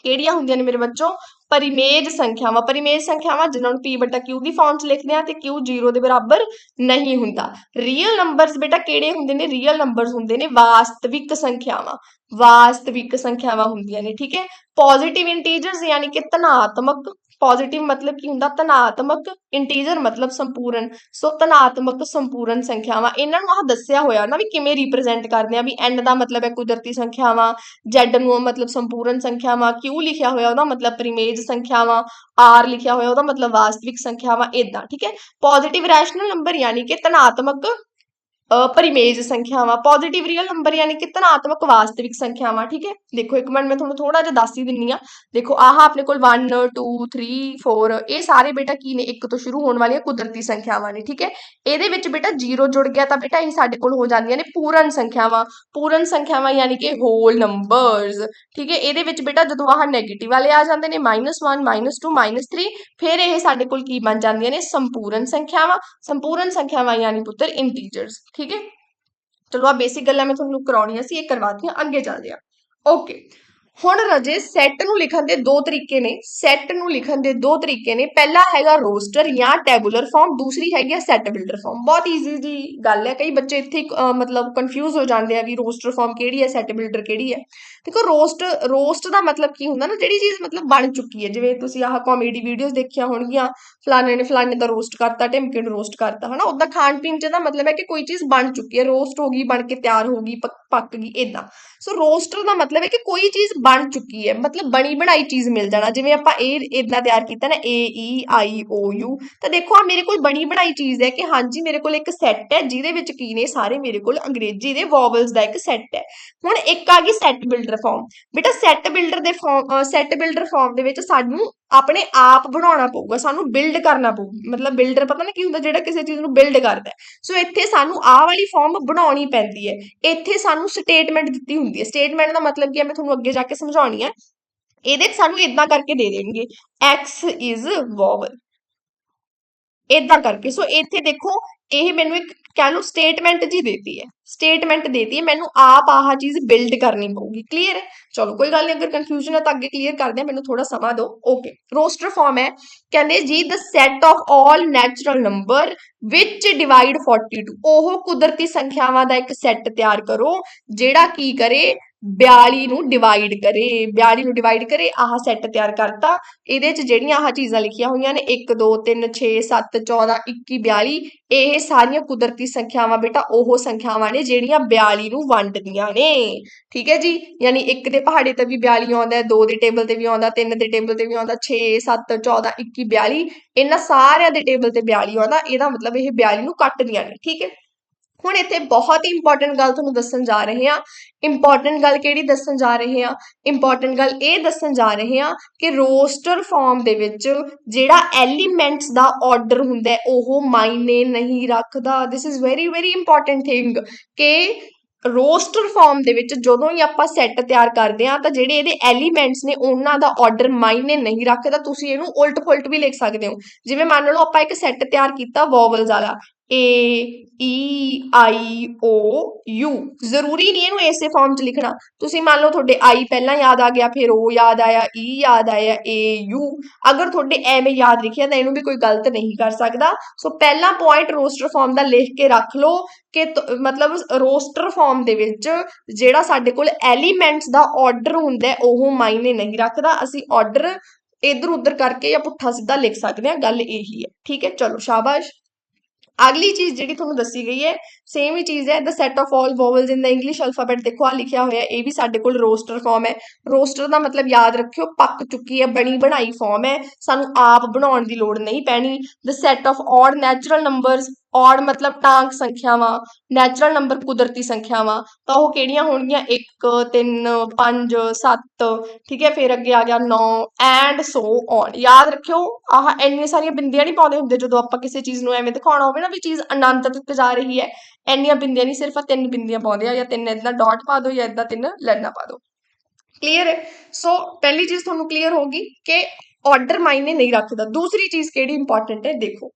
ਕਿਹੜੀਆਂ ਹੁੰਦੀਆਂ ਨੇ ਮੇਰੇ ਬੱਚੋ? ਪਰਿਮੇਜ ਸੰਖਿਆਵਾਂ। ਪਰਿਮੇਜ ਸੰਖਿਆਵਾਂ ਜਿਨ੍ਹਾਂ ਨੂੰ p ਬਟਾ q ਦੀ ਫਾਰਮ 'ਚ ਲਿਖਦੇ ਆ ਤੇ q 0 ਦੇ ਬਰਾਬਰ ਨਹੀਂ ਹੁੰਦਾ। ਰੀਅਲ ਨੰਬਰਸ ਬੇਟਾ ਕਿਹੜੇ ਹੁੰਦੇ ਨੇ? ਰੀਅਲ ਨੰਬਰਸ ਹੁੰਦੇ ਨੇ ਵਾਸਤਵਿਕ ਸੰਖਿਆਵਾਂ। ਵਾਸਤਵਿਕ ਸੰਖਿਆਵਾਂ ਹੁੰਦੀਆਂ ਨੇ, ਠੀਕ ਹੈ? ਪੋਜ਼ਿਟਿਵ ਇੰਟੀਜਰਸ ਯਾਨੀ ਕਿ ਧਨਾਤਮਕ ਪੋਜ਼ਿਟਿਵ ਮਤਲਬ ਕੀ ਹੁੰਦਾ? ਧਨਾਤਮਕ ਇੰਟੀਜਰ ਮਤਲਬ ਸੰਪੂਰਨ, ਸੋ ਧਨਾਤਮਕ ਸੰਪੂਰਨ ਸੰਖਿਆਵਾਂ। ਇਹਨਾਂ ਨੂੰ ਆਹ ਦੱਸਿਆ ਹੋਇਆ ਨਾ ਵੀ ਕਿਵੇਂ ਰਿਪਰੈਜ਼ੈਂਟ ਕਰਦੇ ਆ, ਵੀ n ਦਾ ਮਤਲਬ ਹੈ ਕੁਦਰਤੀ ਸੰਖਿਆਵਾਂ, z ਨੂੰ ਮਤਲਬ ਸੰਪੂਰਨ ਸੰਖਿਆਵਾਂ q ਲਿਖਿਆ ਹੋਇਆ ਉਹਦਾ ਮਤਲਬ ਪਰਿਮੇਜ ਸੰਖਿਆਵਾਂ, r ਲਿਖਿਆ ਹੋਇਆ ਉਹਦਾ ਮਤਲਬ ਵਾਸਤਵਿਕ ਸੰਖਿਆਵਾਂ ਇਦਾਂ ਠੀਕ ਹੈ? ਪੋਜ਼ਿਟਿਵ ਰੈਸ਼ਨਲ ਨੰਬਰ ਯਾਨੀ ਕਿ ਧਨਾਤਮਕ ਪਰਿਮੇਜ ਸੰਖਿਆਵਾਂ ਪੋਜ਼ਿਟਿਵ ਰੀਅਲ ਨੰਬਰ ਯਾਨੀ ਕਿ ਧਨਾਤਮਕ ਵਾਸਤਵਿਕ ਸੰਖਿਆਵਾਂ, ਠੀਕ ਹੈ? ਦੇਖੋ ਇੱਕ ਮਿੰਟ ਮੈਂ ਤੁਹਾਨੂੰ ਥੋੜਾ ਜਿਹਾ ਦੱਸ ਹੀ ਦਿੰਨੀ ਆ ਦੇਖੋ, ਆਹ ਆਪਣੇ ਕੋਲ 1 2 3 4 ਇਹ ਸਾਰੇ ਬੇਟਾ ਕੀ ਨੇ? ਇੱਕ ਤੋਂ ਸ਼ੁਰੂ ਹੋਣ ਵਾਲੀਆਂ ਕੁਦਰਤੀ ਸੰਖਿਆਵਾਂ ਨੇ, ਠੀਕ ਹੈ? ਇਹਦੇ ਵਿੱਚ ਬੇਟਾ 0 ਜੁੜ ਗਿਆ ਤਾਂ ਬੇਟਾ ਇਹ ਸਾਡੇ ਕੋਲ ਹੋ ਜਾਂਦੀਆਂ ਨੇ ਪੂਰਨ ਸੰਖਿਆਵਾਂ। ਪੂਰਨ ਸੰਖਿਆਵਾਂ ਯਾਨੀ ਕਿ ਹੋਲ ਨੰਬਰਸ ਠੀਕ ਹੈ? ਇਹਦੇ ਵਿੱਚ ਬੇਟਾ ਜਦੋਂ ਆਹ ਨੈਗੇਟਿਵ ਵਾਲੇ ਆ ਜਾਂਦੇ ਨੇ -1 -2 -3 ਫਿਰ ਇਹ ਸਾਡੇ ਕੋਲ ਕੀ ਬਣ ਜਾਂਦੀਆਂ ਨੇ? ਸੰਪੂਰਨ ਸੰਖਿਆਵਾਂ। ਸੰਪੂਰਨ ਸੰਖਿਆਵਾਂ ਯਾਨੀ ਪੁੱਤਰ ਇੰਟੀਜਰਸ ਠੀਕ ਹੈ? ਚਲੋ ਆ ਬੇਸਿਕ ਗੱਲਾਂ ਮੈਂ ਤੁਹਾਨੂੰ ਕਰਾਉਣੀਆਂ ਸੀ, ਇਹ ਕਰਵਾਤੀਆਂ ਅੱਗੇ ਚੱਲਦੇ ਆ ਓਕੇ ਹੁਣ ਰਜੇ ਸੈੱਟ ਨੂੰ ਲਿਖਣ ਦੇ ਦੋ ਤਰੀਕੇ ਨੇ ਸੈੱਟ ਨੂੰ ਲਿਖਣ ਦੇ ਦੋ ਤਰੀਕੇ ਨੇ। ਪਹਿਲਾ ਹੈਗਾ ਰੋਸਟਰ ਜਾਂ ਟੈਬੂਲਰ ਫਾਰਮ ਦੂਸਰੀ ਹੈਗੀ ਸੈੱਟ ਬਿਲਡਰ ਫਾਰਮ ਬਹੁਤ ਈਜ਼ੀ ਜੀ ਗੱਲ ਹੈ। ਕਈ ਬੱਚੇ ਇੱਥੇ ਮਤਲਬ ਕਨਫਿਊਜ਼ ਹੋ ਜਾਂਦੇ ਆ ਵੀ ਰੋਸਟਰ ਫਾਰਮ ਕਿਹੜੀ ਹੈ ਸੈੱਟ ਬਿਲਡਰ ਕਿਹੜੀ ਹੈ। ਦੇਖੋ ਰੋਸਟ ਰੋਸਟ ਦਾ ਮਤਲਬ ਕੀ ਹੁੰਦਾ ਨਾ, ਜਿਹੜੀ ਚੀਜ਼ ਮਤਲਬ ਬਣ ਚੁੱਕੀ ਹੈ। ਜਿਵੇਂ ਤੁਸੀਂ ਆਹ ਕਾਮੇਡੀ ਵੀਡੀਓਜ਼ ਦੇਖੀਆਂ ਹੋਣਗੀਆਂ, ਫਲਾਣੇ ਨੇ ਫਲਾਣੇ ਦਾ ਰੋਸਟ ਕਰਤਾ, ਢਿਮਕੇ ਨੂੰ ਰੋਸਟ ਕਰਤਾ, ਹਨਾ? ਉਹਦਾ ਖਾਣ ਪੀਣ ਚ ਦਾ ਮਤਲਬ ਹੈ ਕਿ ਕੋਈ ਚੀਜ਼ ਬਣ ਚੁੱਕੀ ਹੈ। ਰੋਸਟ ਹੋ ਗਈ, ਬਣ ਕੇ ਤਿਆਰ ਹੋ ਗਈ ਪੱਕ ਗਈ ਇਦਾਂ ਸੋ ਰੋਸਟਰ ਦਾ ਮਤਲਬ ਹੈ ਕਿ ਕੋਈ ਚੀਜ਼ ਬਣ ਚੁੱਕੀ ਹੈ, ਮਤਲਬ ਬਣੀ ਬਣਾਈ ਚੀਜ਼ ਮਿਲ ਜਾਣਾ। ਜਿਵੇਂ ਆਪਾਂ ਇਹ ਇਦਾਂ ਤਿਆਰ ਕੀਤਾ ਨਾ ਏ ਈ ਆਈ ਓ ਯੂ ਤਾਂ ਦੇਖੋ ਆ ਮੇਰੇ ਕੋਲ ਬਣੀ ਬਣਾਈ ਚੀਜ਼ ਹੈ ਕਿ ਹਾਂਜੀ, ਮੇਰੇ ਕੋਲ ਇੱਕ ਸੈੱਟ ਹੈ, ਜਿਹਦੇ ਵਿੱਚ ਕੀ ਨੇ ਸਾਰੇ ਮੇਰੇ ਕੋਲ ਅੰਗਰੇਜ਼ੀ ਦੇ ਵੋਵਲਸ ਦਾ ਇੱਕ ਸੈੱਟ ਹੈ। ਹੁਣ ਇੱਕ ਆ ਗਈ ਸੈੱਟ ਬਿਲਡਰ ਫਾਰਮ ਬੇਟਾ ਸੈੱਟ ਬਿਲਡਰ ਦੇ ਫਾਰਮ ਸੈੱਟ ਬਿਲਡਰ ਫਾਰਮ ਦੇ ਵਿੱਚ ਸਾਨੂੰ ਆਪਣੇ ਆਪ ਬਣਾਉਣਾ ਪਊਗਾ, ਸਾਨੂੰ ਬਿਲਡ ਕਰਨਾ ਪਊ, ਮਤਲਬ ਬਿਲਡਰ ਪਤਾ ਨਾ ਕੀ ਹੁੰਦਾ, ਜਿਹੜਾ ਕਿਸੇ ਚੀਜ਼ ਨੂੰ ਬਿਲਡ ਕਰਦਾ ਸੋ ਇੱਥੇ ਸਾਨੂੰ ਆਹ ਵਾਲੀ ਫਾਰਮ ਬਣਾਉਣੀ ਪੈਂਦੀ ਹੈ। ਇੱਥੇ ਸਾਨੂੰ ਸਟੇਟਮੈਂਟ ਦਿੱਤੀ ਹੁੰਦੀ ਹੈ। ਸਟੇਟਮੈਂਟ ਦਾ ਮਤਲਬ ਕੀ ਹੈ, ਮੈਂ ਤੁਹਾਨੂੰ ਅੱਗੇ ਜਾ ਕੇ ਸਮਝਾਉਣੀ ਹੈ। ਇਹਦੇ ਸਾਨੂੰ ਇਦਾਂ ਕਰਕੇ ਦੇ ਦੇਣਗੇ। X ਇਜ਼ vowel ਇਦਾਂ ਕਰਕੇ। ਸੋ ਇੱਥੇ ਦੇਖੋ ਇਹ ਮੈਨੂੰ ਇੱਕ ਕਹਿ ਲਓ ਸਟੇਟਮੈਂਟ ਜੀ ਦੇਤੀ ਹੈ ਸਟੇਟਮੈਂਟ ਦੇਤੀ ਹੈ, ਮੈਨੂੰ ਆਪ ਆਹ ਚੀਜ਼ ਬਿਲਡ ਕਰਨੀ ਪਊਗੀ ਕਲੀਅਰ ਹੈ? ਚਲੋ, ਕੋਈ ਗੱਲ ਨਹੀਂ, ਅਗਰ ਕਨਫਿਊਜ਼ਨ ਹੈ ਤਾਂ ਅੱਗੇ ਕਲੀਅਰ ਕਰਦੇ ਹਾਂ, ਮੈਨੂੰ ਥੋੜਾ ਸਮਾਂ ਦਿਓ। ਓਕੇ ਰੋਸਟਰ ਫਾਰਮ ਹੈ, ਕਹਿੰਦੇ ਜੀ the set of all natural number which divide 42 ਉਹ ਕੁਦਰਤੀ ਸੰਖਿਆਵਾਂ ਦਾ ਇੱਕ ਸੈੱਟ ਤਿਆਰ ਕਰੋ, ਜਿਹੜਾ ਕੀ ਕਰੇ 42 ਨੂੰ ਡਿਵਾਈਡ ਕਰੇ 42 ਨੂੰ ਡਿਵਾਈਡ ਕਰੇ, ਆਹ ਸੈੱਟ ਤਿਆਰ ਕਰਤਾ। ਇਹਦੇ 'ਚ ਜਿਹੜੀਆਂ ਆਹ ਚੀਜ਼ਾਂ ਲਿਖੀਆਂ ਹੋਈਆਂ ਨੇ 1 2 3 6 7 14 21 42 ਇਹ ਸਾਰੀਆਂ ਕੁਦਰਤੀ ਸੰਖਿਆਵਾਂ ਬੇਟਾ, ਉਹ ਸੰਖਿਆਵਾਂ ਨੇ ਜਿਹੜੀਆਂ 42 ਨੂੰ ਵੰਡਦੀਆਂ ਨੇ। ਠੀਕ ਹੈ ਜੀ? ਯਾਨੀ 1 ਦੇ ਪਹਾੜੇ ਤੇ ਵੀ 42 ਆਉਂਦਾ ਹੈ 2 ਦੇ ਟੇਬਲ ਤੇ ਵੀ ਆਉਂਦਾ 3 ਦੇ ਟੇਬਲ ਤੇ ਵੀ ਆਉਂਦਾ 6 7 14 21 42 ਇਹਨਾਂ ਸਾਰਿਆਂ ਦੇ ਟੇਬਲ ਤੇ 42 ਆਉਂਦਾ, ਇਹਦਾ ਮਤਲਬ ਇਹ 42 ਨੂੰ ਕੱਟਦੀਆਂ ਨੇ। ਠੀਕ ਹੈ? ਹੁਣ ਇੱਥੇ ਬਹੁਤ ਹੀ ਇੰਪੋਰਟੈਂਟ ਗੱਲ ਤੁਹਾਨੂੰ ਦੱਸਣ ਜਾ ਰਹੇ ਹਾਂ। ਇੰਪੋਰਟੈਂਟ ਗੱਲ ਕਿਹੜੀ ਦੱਸਣ ਜਾ ਰਹੇ ਹਾਂ? ਇੰਪੋਰਟੈਂਟ ਗੱਲ ਇਹ ਦੱਸਣ ਜਾ ਰਹੇ ਹਾਂ ਕਿ ਰੋਸਟਰ ਫਾਰਮ ਦੇ ਵਿੱਚ ਜਿਹੜਾ ਐਲੀਮੈਂਟਸ ਦਾ ਆਰਡਰ ਹੁੰਦਾ ਉਹ ਮਾਇਨੇ ਨਹੀਂ ਰੱਖਦਾ। This is very very important thing ਕਿ ਰੋਸਟਰ ਫਾਰਮ ਦੇ ਵਿੱਚ ਜਦੋਂ ਹੀ ਆਪਾਂ ਸੈੱਟ ਤਿਆਰ ਕਰਦੇ ਆ ਤਾਂ ਜਿਹੜੇ ਇਹਦੇ ਐਲੀਮੈਂਟਸ ਨੇ, ਉਹਨਾਂ ਦਾ ਆਰਡਰ ਮਾਇਨੇ ਨਹੀਂ ਰੱਖਦਾ। ਤੁਸੀਂ ਇਹਨੂੰ ਉਲਟ ਪੁਲਟ ਵੀ ਲਿਖ ਸਕਦੇ ਹੋ। ਜਿਵੇਂ ਮੰਨ ਲਓ ਆਪਾਂ ਇੱਕ ਸੈੱਟ ਤਿਆਰ ਕੀਤਾ ਵੋਵਲਸ ਵਾਲਾ। ਏ ਈ ਆਈ ਓ ਯੂ ਜ਼ਰੂਰੀ ਨਹੀਂ ਇਹਨੂੰ ਇਸੇ ਫਾਰਮ 'ਚ ਲਿਖਣਾ। ਤੁਸੀਂ ਮੰਨ ਲਓ ਤੁਹਾਡੇ ਆਈ ਪਹਿਲਾਂ ਯਾਦ ਆ ਗਿਆ, ਫਿਰ ਓ ਯਾਦ ਆਇਆ ਈ ਯਾਦ ਆਇਆ ਏ ਯੂ ਅਗਰ ਤੁਹਾਡੇ ਐਵੇਂ ਯਾਦ ਲਿਖਿਆ, ਤਾਂ ਇਹਨੂੰ ਵੀ ਕੋਈ ਗਲਤ ਨਹੀਂ ਕਰ ਸਕਦਾ। ਸੋ ਪਹਿਲਾ ਪੁਆਇੰਟ ਰੋਸਟਰ ਫਾਰਮ ਦਾ ਲਿਖ ਕੇ ਰੱਖ ਲਓ ਕਿ ਮਤਲਬ ਰੋਸਟਰ ਫਾਰਮ ਦੇ ਵਿੱਚ ਜਿਹੜਾ ਸਾਡੇ ਕੋਲ ਐਲੀਮੈਂਟਸ ਦਾ ਆਰਡਰ ਹੁੰਦਾ ਉਹ ਮਾਇਨੇ ਨਹੀਂ ਰੱਖਦਾ। ਅਸੀਂ ਆਰਡਰ ਇਧਰ ਉਧਰ ਕਰਕੇ ਜਾਂ ਪੁੱਠਾ ਸਿੱਧਾ ਲਿਖ ਸਕਦੇ ਹਾਂ, ਗੱਲ ਇਹੀ ਹੈ। ਠੀਕ ਹੈ, ਚਲੋ ਸ਼ਾਬਾਸ਼। ਅਗਲੀ ਚੀਜ਼ ਜਿਹੜੀ ਤੁਹਾਨੂੰ ਦੱਸੀ ਗਈ ਹੈ ਸੇਮ ਹੀ ਚੀਜ਼ ਹੈ the set of all vowels in the English alphabet ਦੇਖੋ ਆ ਲਿਖਿਆ ਹੋਇਆ, ਇਹ ਵੀ ਸਾਡੇ ਕੋਲ ਰੋਸਟਰ ਫਾਰਮ ਹੈ। ਰੋਸਟਰ ਦਾ ਮਤਲਬ ਯਾਦ ਰੱਖਿਓ, ਪੱਕ ਚੁੱਕੀ ਹੈ, ਬਣੀ ਬਣਾਈ ਫਾਰਮ ਹੈ। ਸਾਨੂੰ ਆਪ ਬਣਾਉਣ ਦੀ ਲੋੜ ਨਹੀਂ ਪੈਣੀ। The set of odd natural numbers odd ਮਤਲਬ ਟਾਂਕ ਸੰਖਿਆਵਾਂ ਨੈਚੁਰਲ ਨੰਬਰ ਕੁਦਰਤੀ ਸੰਖਿਆਵਾਂ। ਤਾਂ ਉਹ ਕਿਹੜੀਆਂ ਹੋਣਗੀਆਂ? 1 3 5 7 ਠੀਕ ਹੈ, ਫਿਰ ਅੱਗੇ ਆ ਗਿਆ 9 ਐਂਡ ਸੋ ਔਨ ਯਾਦ ਰੱਖਿਓ, ਆਹ ਇੰਨੀਆਂ ਸਾਰੀਆਂ ਬਿੰਦੀਆਂ ਨਹੀਂ ਪਾਉਂਦੇ ਹੁੰਦੇ ਜਦੋਂ ਆਪਾਂ ਕਿਸੇ ਚੀਜ਼ ਨੂੰ ਐਵੇਂ ਦਿਖਾਉਣਾ ਹੋਵੇ ਨਾ ਵੀ ਚੀਜ਼ ਅਨੰਤ ਤੱਕ ਜਾ ਰਹੀ ਹੈ। ਇੰਨੀਆਂ ਬਿੰਦੀਆਂ ਨਹੀਂ, ਸਿਰਫ ਆਹ ਤਿੰਨ ਬਿੰਦੀਆਂ ਪਾਉਂਦੇ ਆ ਜਾਂ ਤਿੰਨ ਇਦਾਂ ਡਾਟ ਪਾ ਦਿਓ ਜਾਂ ਇਦਾਂ ਤਿੰਨ ਲਾਈਨਾਂ ਪਾ ਦਿਓ। ਕਲੀਅਰ ਹੈ? ਸੋ ਪਹਿਲੀ ਚੀਜ਼ ਤੁਹਾਨੂੰ ਕਲੀਅਰ ਹੋਗੀ ਕਿ ਆਰਡਰ ਮਾਇਨੇ ਨਹੀਂ ਰੱਖਦਾ। ਦੂਸਰੀ ਚੀਜ਼ ਕਿਹੜੀ ਇੰਪੋਰਟੈਂਟ ਹੈ, ਦੇਖੋ।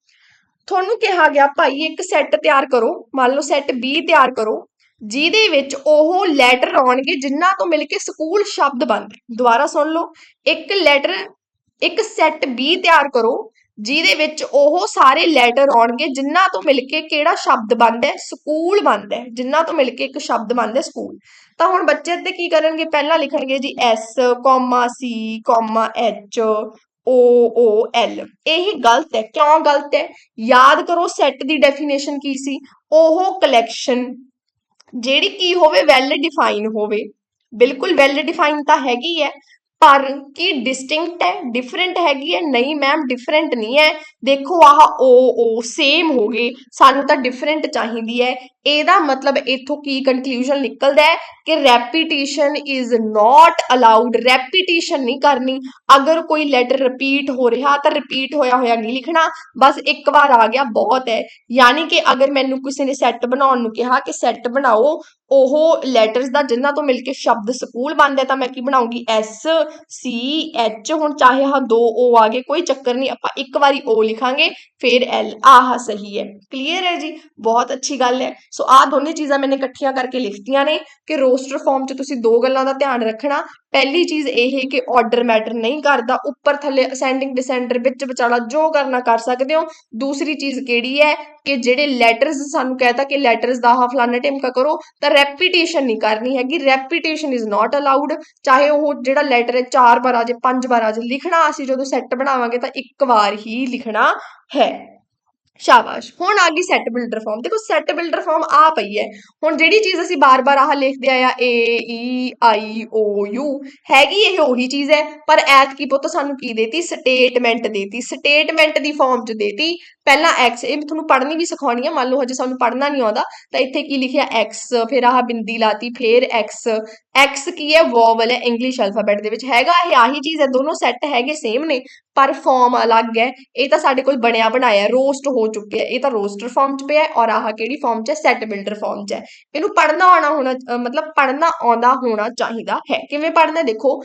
ਤੁਹਾਨੂੰ ਕਿਹਾ ਗਿਆ, ਭਾਈ ਇੱਕ ਸੈੱਟ ਤਿਆਰ ਕਰੋ। ਮੰਨ ਲਓ ਸੈੱਟ B ਤਿਆਰ ਕਰੋ, ਜਿਹਦੇ ਵਿੱਚ ਉਹ ਲੈਟਰ ਆਉਣਗੇ ਜਿਨ੍ਹਾਂ ਤੋਂ ਮਿਲ ਕੇ ਸਕੂਲ ਸ਼ਬਦ ਬਣਦੇ। ਦੁਬਾਰਾ ਸੁਣ ਲਓ। ਇੱਕ ਲੈਟਰ ਇੱਕ ਸੈੱਟ B ਤਿਆਰ ਕਰੋ ਜਿਹਦੇ ਵਿੱਚ ਉਹ ਸਾਰੇ ਲੈਟਰ ਆਉਣਗੇ ਜਿਨ੍ਹਾਂ ਤੋਂ ਮਿਲ ਕੇ ਕਿਹੜਾ ਸ਼ਬਦ ਬਣਦਾ ਹੈ? ਸਕੂਲ ਬਣਦਾ ਹੈ ਜਿਨ੍ਹਾਂ ਤੋਂ ਮਿਲ ਕੇ ਇੱਕ ਸ਼ਬਦ ਬਣਦਾ ਹੈ ਸਕੂਲ। ਤਾਂ ਹੁਣ ਬੱਚੇ ਇੱਥੇ ਕੀ ਕਰਨਗੇ? ਪਹਿਲਾਂ ਲਿਖਣਗੇ ਜੀ S, C, H O O L ਇਹ ਗਲਤ ਹੈ। ਕਿਉਂ ਗਲਤ ਹੈ? ਯਾਦ ਕਰੋ ਸੈੱਟ ਦੀ ਡੈਫੀਨੇਸ਼ਨ ਕੀ ਸੀ? ਉਹ ਕਲੈਕਸ਼ਨ ਜਿਹੜੀ ਕੀ ਹੋਵੇ ਵੈਲ ਡਿਫਾਈਨ ਹੋਵੇ। ਬਿਲਕੁਲ ਵੈਲ ਡਿਫਾਈਨ ਤਾਂ ਹੈਗੀ ਹੈ। ਪਰ ਕੀ ਡਿਸਟਿੰਕਟ ਹੈ ਡਿਫਰੈਂਟ ਹੈਗੀ ਹੈ? ਨਹੀਂ ਮੈਮ ਡਿਫਰੈਂਟ ਨਹੀਂ ਹੈ। ਦੇਖੋ ਆਹ ਓ ਓ ਸੇਮ ਹੋ ਗਏ। ਸਾਨੂੰ ਤਾਂ ਡਿਫਰੈਂਟ ਚਾਹੀਦੀ ਹੈ। ਇਹਦਾ ਮਤਲਬ ਇੱਥੋਂ ਕੀ ਕਨਕਲੂਜਨ ਨਿਕਲਦਾ ਹੈ? ਕਿ repetition is not allowed repetition ਨਹੀਂ ਕਰਨੀ। ਅਗਰ ਕੋਈ ਲੈਟਰ ਰਿਪੀਟ ਹੋ ਰਿਹਾ, ਤਾਂ ਰਿਪੀਟ ਹੋਇਆ ਹੋਇਆ ਨਹੀਂ ਲਿਖਣਾ। ਬਸ ਇੱਕ ਵਾਰ ਆ ਗਿਆ, ਬਹੁਤ ਹੈ। ਯਾਨੀ ਕਿ ਅਗਰ ਮੈਨੂੰ ਕਿਸੇ ਨੇ ਸੈੱਟ ਬਣਾਉਣ ਨੂੰ ਕਿਹਾ ਕਿ ਸੈੱਟ ਬਣਾਓ ਉਹ ਲੈਟਰਸ ਦਾ ਜਿੰਨਾਂ ਤੋਂ ਮਿਲ ਕੇ ਸ਼ਬਦ ਸਕੂਲ ਬਣਦਾ ਤਾਂ ਮੈਂ ਕੀ ਬਣਾਉਂਗੀ? ਐਸ ਸੀ ਐਚ ਹੁਣ ਚਾਹੇ ਆਹ ਦੋ ਓ ਆ ਗਏ, ਕੋਈ ਚੱਕਰ ਨਹੀਂ, ਆਪਾਂ ਇੱਕ ਵਾਰੀ ਓ ਲਿਖਾਂਗੇ, ਫਿਰ ਐਲ ਆਹ ਸਹੀ ਹੈ। ਕਲੀਅਰ ਹੈ ਜੀ? ਬਹੁਤ ਅੱਛੀ ਗੱਲ ਹੈ। ਸੋ ਆਹ ਦੋਨੇ ਚੀਜ਼ਾਂ ਮੈਨੇ ਇਕੱਠੀਆਂ ਕਰਕੇ ਲਿਖਤੀਆਂ ਨੇ ਕਿ ਰੋਸਟਰ ਫਾਰਮ 'ਚ ਤੁਸੀਂ ਦੋ ਗੱਲਾਂ ਦਾ ਧਿਆਨ ਰੱਖਣਾ ਪਹਿਲੀ ਚੀਜ਼ ਇਹ ਹੈ ਕਿ ਆਰਡਰ ਮੈਟਰ ਨਹੀਂ ਕਰਦਾ, ਉੱਪਰ ਥੱਲੇ ਅਸੈਂਡਿੰਗ ਡਿਸੈਂਡਰ ਵਿੱਚ ਵਿਚਾਲਾ ਜੋ ਕਰਨਾ ਕਰ ਸਕਦੇ ਹੋ। ਦੂਸਰੀ ਚੀਜ਼ ਕਿਹੜੀ ਹੈ ਕਿ ਜਿਹੜੇ ਲੈਟਰਸ ਸਾਨੂੰ ਕਹਿਤਾ ਕਿ ਲੈਟਰਸ ਦਾ ਹਾ ਫਲਾਣਾ ਟਿਮਕਾ ਕਰੋ, ਤਾਂ ਰੈਪੀਟੇਸ਼ਨ ਨਹੀਂ ਕਰਨੀ ਹੈਗੀ। ਰੈਪੀਟੇਸ਼ਨ ਇਜ਼ ਨਾਟ ਅਲਾਉਡ ਚਾਹੇ ਉਹ ਜਿਹੜਾ ਲੈਟਰ ਹੈ, ਚਾਰ ਵਾਰ ਆ ਜਾਏ ਪੰਜ ਵਾਰ ਆ ਜਾਏ ਲਿਖਣਾ ਅਸੀਂ ਜਦੋਂ ਸੈੱਟ ਬਣਾਵਾਂਗੇ ਤਾਂ ਇੱਕ ਵਾਰ ਹੀ ਲਿਖਣਾ ਹੈ। ਸ਼ਾਬਾਸ਼। ਹੁਣ ਆ ਗਈ ਸੈੱਟ ਬਿਲਡਰ ਫਾਰਮ ਦੇਖੋ ਸੈੱਟ ਬਿਲਡਰ ਫਾਰਮ ਆ ਪਈ ਹੈ। ਹੁਣ ਜਿਹੜੀ ਚੀਜ਼ ਅਸੀਂ ਬਾਰ-ਬਾਰ ਆਹ ਲਿਖਦੇ ਆਇਆ ਏ ਈ ਆਈ ਓ ਯੂ ਹੈਗੀ ਇਹ ਉਹੀ ਚੀਜ਼ ਹੈ। ਪਰ ਐਤ ਕੀ ਪੁੱਤ ਸਾਨੂੰ ਕੀ ਦੇਤੀ? ਸਟੇਟਮੈਂਟ ਦੇਤੀ। ਸਟੇਟਮੈਂਟ ਦੀ ਫਾਰਮ ਚ ਦੇਤੀ। ਪਹਿਲਾਂ ਐਕਸ ਇਹ ਮੈਂ ਤੁਹਾਨੂੰ ਪੜ੍ਹਨੀ ਵੀ ਸਿਖਾਉਣੀ ਆ। ਮੰਨ ਲਓ ਹਜੇ ਸਾਨੂੰ ਪੜ੍ਹਨਾ ਨਹੀਂ ਆਉਂਦਾ। ਤਾਂ ਇੱਥੇ ਕੀ ਲਿਖਿਆ? ਐਕਸ ਫਿਰ ਆਹ ਬਿੰਦੀ ਲਾਤੀ, ਫਿਰ ਐਕਸ ਐਕਸ ਕੀ ਹੈ? ਵੋਵਲ ਹੈ ਇੰਗਲਿਸ਼ ਅਲਫਾਬੈਟ ਦੇ ਵਿੱਚ ਹੈਗਾ। ਇਹ ਆਹੀ ਚੀਜ਼ ਹੈ, ਦੋਨੋਂ ਸੈੱਟ ਹੈਗੇ ਸੇਮ ਨੇ, ਪਰ ਫਾਰਮ ਅਲੱਗ ਹੈ। ਇਹ ਤਾਂ ਸਾਡੇ ਕੋਲ ਬਣਿਆ ਬਣਾਇਆ ਰੋਸਟ ਹੋ ਚੁੱਕਿਆ ਇਹ ਤਾਂ ਰੋਸਟਰ ਫਾਰਮ 'ਚ ਪਿਆ ਹੈ ਔਰ ਆਹ ਕਿਹੜੀ ਫਾਰਮ 'ਚ ਹੈ? ਸੈੱਟ ਬਿਲਡਰ ਫਾਰਮ 'ਚ ਹੈ। ਇਹਨੂੰ ਪੜ੍ਹਨਾ ਆਉਣਾ ਹੋਣਾ ਮਤਲਬ ਪੜ੍ਹਨਾ ਆਉਂਦਾ ਹੋਣਾ ਚਾਹੀਦਾ ਹੈ। ਕਿਵੇਂ ਪੜ੍ਹਨਾ ਦੇਖੋ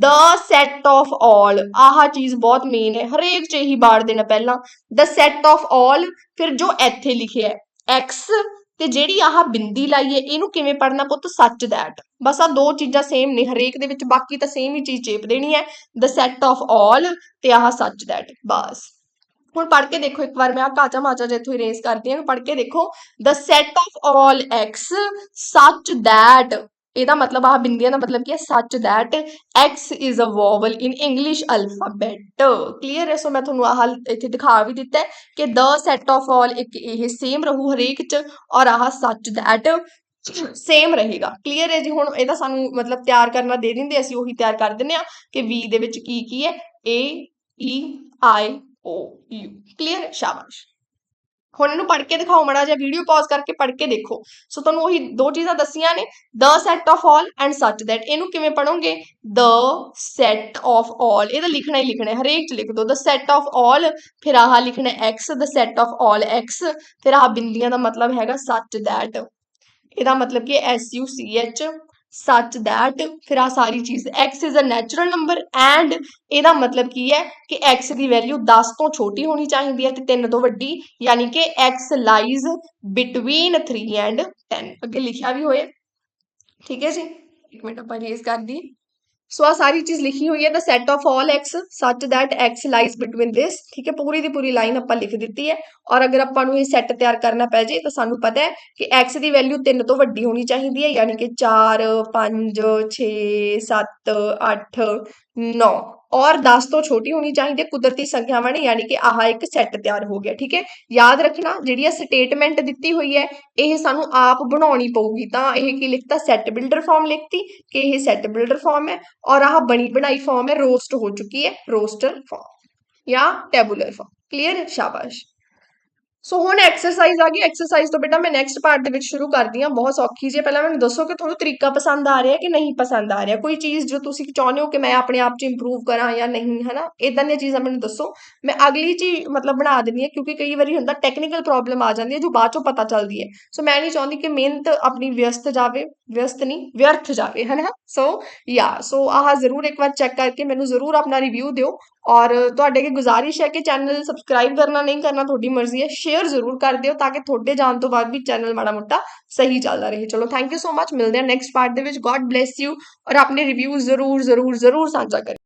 ਦ ਸੈੱਟ of all, ਆਹ ਚੀਜ਼ ਬਹੁਤ ਮੇਨ ਹੈ। ਹਰੇਕ 'ਚ ਇਹੀ ਬਾੜ ਦੇਣਾ ਪਹਿਲਾਂ। ਦ ਸੈੱਟ of all, ਫਿਰ ਜੋ ਇੱਥੇ ਲਿਖਿਆ ਹੈ, x ਤੇ ਜਿਹੜੀ ਆਹ ਬਿੰਦੀ ਲਾਈ ਹੈ ਇਹਨੂੰ ਕਿਵੇਂ ਪੜ੍ਹਨਾ ਪੁੱਤ? ਸੱਚ ਦੈਟ ਬਸ ਆ ਦੋ ਚੀਜ਼ਾਂ ਸੇਮ ਨੇ, ਹਰੇਕ ਦੇ ਵਿੱਚ ਬਾਕੀ ਤਾਂ ਸੇਮ ਹੀ ਚੀਜ਼ ਚੇਪ ਦੇਣੀ ਹੈ। The set of all ਤੇ ਆਹ ਸੱਚ ਦੈਟ ਬਸ। ਹੁਣ ਪੜ੍ਹ ਕੇ ਦੇਖੋ ਇੱਕ ਵਾਰ, ਮੈਂ ਆ ਕਾਚਾ ਮਾਚਾ ਜਿੱਥੋਂ ਇਰੇਜ਼ ਕਰਦੀ ਹਾਂ, ਪੜ੍ਹ ਕੇ ਦੇਖੋ। The set of all x such that ਇਹਦਾ ਮਤਲਬ ਆਹ ਬਿੰਦੀਆਂ ਦਾ ਮਤਲਬ ਕੀ ਹੈ? ਸੱਚ that x is a vowel in english alphabet clear ਹੈ? ਸੋ ਮੈਂ ਤੁਹਾਨੂੰ ਆਹ ਇੱਥੇ ਦਿਖਾ ਵੀ ਦਿੱਤਾ ਕਿ the set of all ਇੱਕ ਇਹ ਸੇਮ ਰਹੂ ਹਰੇਕ ਚ ਔਰ ਆਹ ਸੱਚ that ਸੇਮ ਰਹੇਗਾ। ਕਲੀਅਰ ਹੈ ਜੀ? ਹੁਣ ਇਹਦਾ ਸਾਨੂੰ ਮਤਲਬ ਤਿਆਰ ਕਰਨਾ ਦੇ ਦਿੰਦੇ ਅਸੀਂ ਉਹੀ ਤਿਆਰ ਕਰ ਦਿੰਦੇ ਆ ਕਿ v ਦੇ ਵਿੱਚ ਕੀ ਕੀ ਹੈ? A e i, o, u clear ਸ਼ਾਬਾਸ਼। ਹੁਣ ਇਹਨੂੰ ਪੜ੍ਹ ਕੇ ਦਿਖਾਓ ਮੜਾ ਜਿਹਾ ਵੀਡੀਓ ਪਾਜ਼ ਕਰਕੇ ਪੜ੍ਹ ਕੇ ਦੇਖੋ। ਸੋ ਤੁਹਾਨੂੰ ਉਹੀ ਦੋ ਚੀਜ਼ਾਂ ਦੱਸੀਆਂ ਨੇ, the set of all and such that ਇਹਨੂੰ ਕਿਵੇਂ ਪੜੋਗੇ the set of all ਇਹਦਾ ਲਿਖਣਾ ਹੀ ਲਿਖਣਾ ਹੈ, ਹਰੇਕ ਚ ਲਿਖ ਦੋ। The set of all, ਫਿਰ ਆਹ ਲਿਖਣਾ ਹੈ x, the set of all x, ਫਿਰ ਆਹ ਬਿੰਦੀਆਂ ਦਾ ਮਤਲਬ ਹੈਗਾ ਸੱਚ ਦੈਟ ਇਹਦਾ ਮਤਲਬ ਕਿ S U C H ਸੱਚ that ਫਿਰ ਆ ਸਾਰੀ ਚੀਜ਼ x is a natural number and ਇਹਦਾ ਮਤਲਬ ਕੀ ਹੈ ਕਿ x ਦੀ ਵੈਲਿਊ 10 ਤੋਂ ਛੋਟੀ ਹੋਣੀ ਚਾਹੀਦੀ ਹੈ ਤੇ 3 ਤੋਂ ਵੱਡੀ, ਯਾਨੀ ਕਿ x ਲਾਈਜ਼ ਬਿਟਵੀਨ 3 ਐਂਡ 10 ਅੱਗੇ ਲਿਖਿਆ ਵੀ ਹੋਇਆ। ਠੀਕ ਹੈ ਜੀ? ਇੱਕ ਮਿੰਟ ਆਪਾਂ ਰੇਜ਼ ਕਰ ਦਈਏ। ਸੋ ਆ ਸਾਰੀ ਚੀਜ਼ ਲਿਖੀ ਹੋਈ ਹੈ, the set of all x, such that x lies between this, ਠੀਕ ਹੈ, ਪੂਰੀ ਦੀ ਪੂਰੀ ਲਾਈਨ ਆਪਾਂ ਲਿਖ ਦਿੱਤੀ ਹੈ। ਔਰ ਅਗਰ ਆਪਾਂ ਨੂੰ ਇਹ ਸੈੱਟ ਤਿਆਰ ਕਰਨਾ ਪੈ ਜੇ ਤਾਂ ਸਾਨੂੰ ਪਤਾ ਹੈ ਕਿ x ਦੀ ਵੈਲਿਊ 3 ਤੋਂ ਵੱਡੀ ਹੋਣੀ ਚਾਹੀਦੀ ਹੈ, ਯਾਨੀ ਕਿ 4 5 6 7 8 9 ਔਰ 10 ਤੋਂ ਛੋਟੀ ਹੋਣੀ ਚਾਹੀਦੀ ਹੈ ਕੁਦਰਤੀ ਸੰਖਿਆਵਾਂ ਨੇ, ਯਾਨੀ ਕਿ ਆਹ ਇੱਕ ਸੈੱਟ ਤਿਆਰ ਹੋ ਗਿਆ, ਠੀਕ ਹੈ? ਯਾਦ ਰੱਖਣਾ, ਜਿਹੜੀ ਆ ਸਟੇਟਮੈਂਟ ਦਿੱਤੀ ਹੋਈ ਹੈ, ਇਹ ਸਾਨੂੰ ਆਪ ਬਣਾਉਣੀ ਪਊਗੀ। ਤਾਂ ਇਹ ਕੀ ਲਿਖਤਾ? ਸੈੱਟ ਬਿਲਡਰ ਫਾਰਮ ਲਿਖਤੀ, ਕਿ ਇਹ ਸੈੱਟ ਬਿਲਡਰ ਫਾਰਮ ਹੈ, ਔਰ ਆਹ ਬਣੀ ਬਣਾਈ ਫਾਰਮ ਹੈ ਰੋਸਟ ਹੋ ਚੁੱਕੀ ਹੈ ਰੋਸਟਰ ਫਾਰਮ ਜਾਂ ਟੈਬੂਲਰ ਫਾਰਮ ਕਲੀਅਰ ਸ਼ਾਬਾਸ਼। ਸੋ ਹੁਣ ਐਕਸਰਸਾਈਜ਼ ਆ ਗਈ। ਐਕਸਰਸਾਈਜ਼ ਤੋਂ ਬੇਟਾ ਮੈਂ ਨੈਕਸਟ ਪਾਰਟ ਦੇ ਵਿੱਚ ਸ਼ੁਰੂ ਕਰਦੀ ਹਾਂ। ਬਹੁਤ ਸੌਖੀ ਜੇ ਪਹਿਲਾਂ ਮੈਨੂੰ ਦੱਸੋ ਕਿ ਤੁਹਾਨੂੰ ਤਰੀਕਾ ਪਸੰਦ ਆ ਰਿਹਾ ਕਿ ਨਹੀਂ ਪਸੰਦ ਆ ਰਿਹਾ। ਕੋਈ ਚੀਜ਼ ਜੋ ਤੁਸੀਂ ਚਾਹੁੰਦੇ ਹੋ ਕਿ ਮੈਂ ਆਪਣੇ ਆਪ 'ਚ ਇੰਪਰੂਵ ਕਰਾਂ ਜਾਂ ਨਹੀਂ, ਹਨਾ? ਇਦਾਂ ਦੀਆਂ ਚੀਜ਼ਾਂ ਮੈਨੂੰ ਦੱਸੋ। ਮੈਂ ਅਗਲੀ ਚੀਜ਼ ਮਤਲਬ ਬਣਾ ਦਿੰਦੀ ਹਾਂ ਕਿਉਂਕਿ ਕਈ ਵਾਰੀ ਹੁੰਦਾ ਟੈਕਨੀਕਲ ਪ੍ਰੋਬਲਮ ਆ ਜਾਂਦੀ ਹੈ ਜੋ ਬਾਅਦ ਚੋਂ ਪਤਾ ਚੱਲਦੀ ਹੈ। ਸੋ ਮੈਂ ਨਹੀਂ ਚਾਹੁੰਦੀ ਕਿ ਮਿਹਨਤ ਆਪਣੀ ਵਿਅਸਤ ਜਾਵੇ। ਵਿਅਸਤ ਨਹੀਂ, ਵਿਅਰਥ ਜਾਵੇ, ਹਨਾ? ਸੋ ਯਾ ਸੋ ਆਹ ਜ਼ਰੂਰ ਇੱਕ ਵਾਰ ਚੈੱਕ ਕਰਕੇ ਮੈਨੂੰ ਜ਼ਰੂਰ ਆਪਣਾ ਰਿਵਿਊ ਦਿਓ। ਔਰ ਤੁਹਾਡੇ ਅੱਗੇ ਗੁਜ਼ਾਰਿਸ਼ ਹੈ ਕਿ ਚੈਨਲ ਸਬਸਕ੍ਰਾਈਬ ਕਰਨਾ ਨਹੀਂ ਕਰਨਾ, ਤੁਹਾਡੀ ਮਰਜ਼ੀ ਹੈ ਸ਼ੇਅਰ ਜ਼ਰੂਰ ਕਰ ਦਿਓ ਤਾਂ ਕਿ ਤੁਹਾਡੇ ਜਾਣ ਤੋਂ ਬਾਅਦ ਵੀ ਚੈਨਲ ਮਾੜਾ ਮੋਟਾ ਸਹੀ ਚੱਲਦਾ ਰਹੇ। ਚਲੋ ਥੈਂਕ ਯੂ ਸੋ ਮੱਚ ਮਿਲਦੇ ਹਾਂ ਨੈਕਸਟ ਪਾਰਟ ਦੇ ਵਿੱਚ। ਗੋਡ ਬlesਸ ਯੂ ਔਰ ਆਪਣੇ ਰਿਵਿਊ ਜ਼ਰੂਰ ਜ਼ਰੂਰ ਜ਼ਰੂਰ ਸਾਂਝਾ ਕਰਿਓ।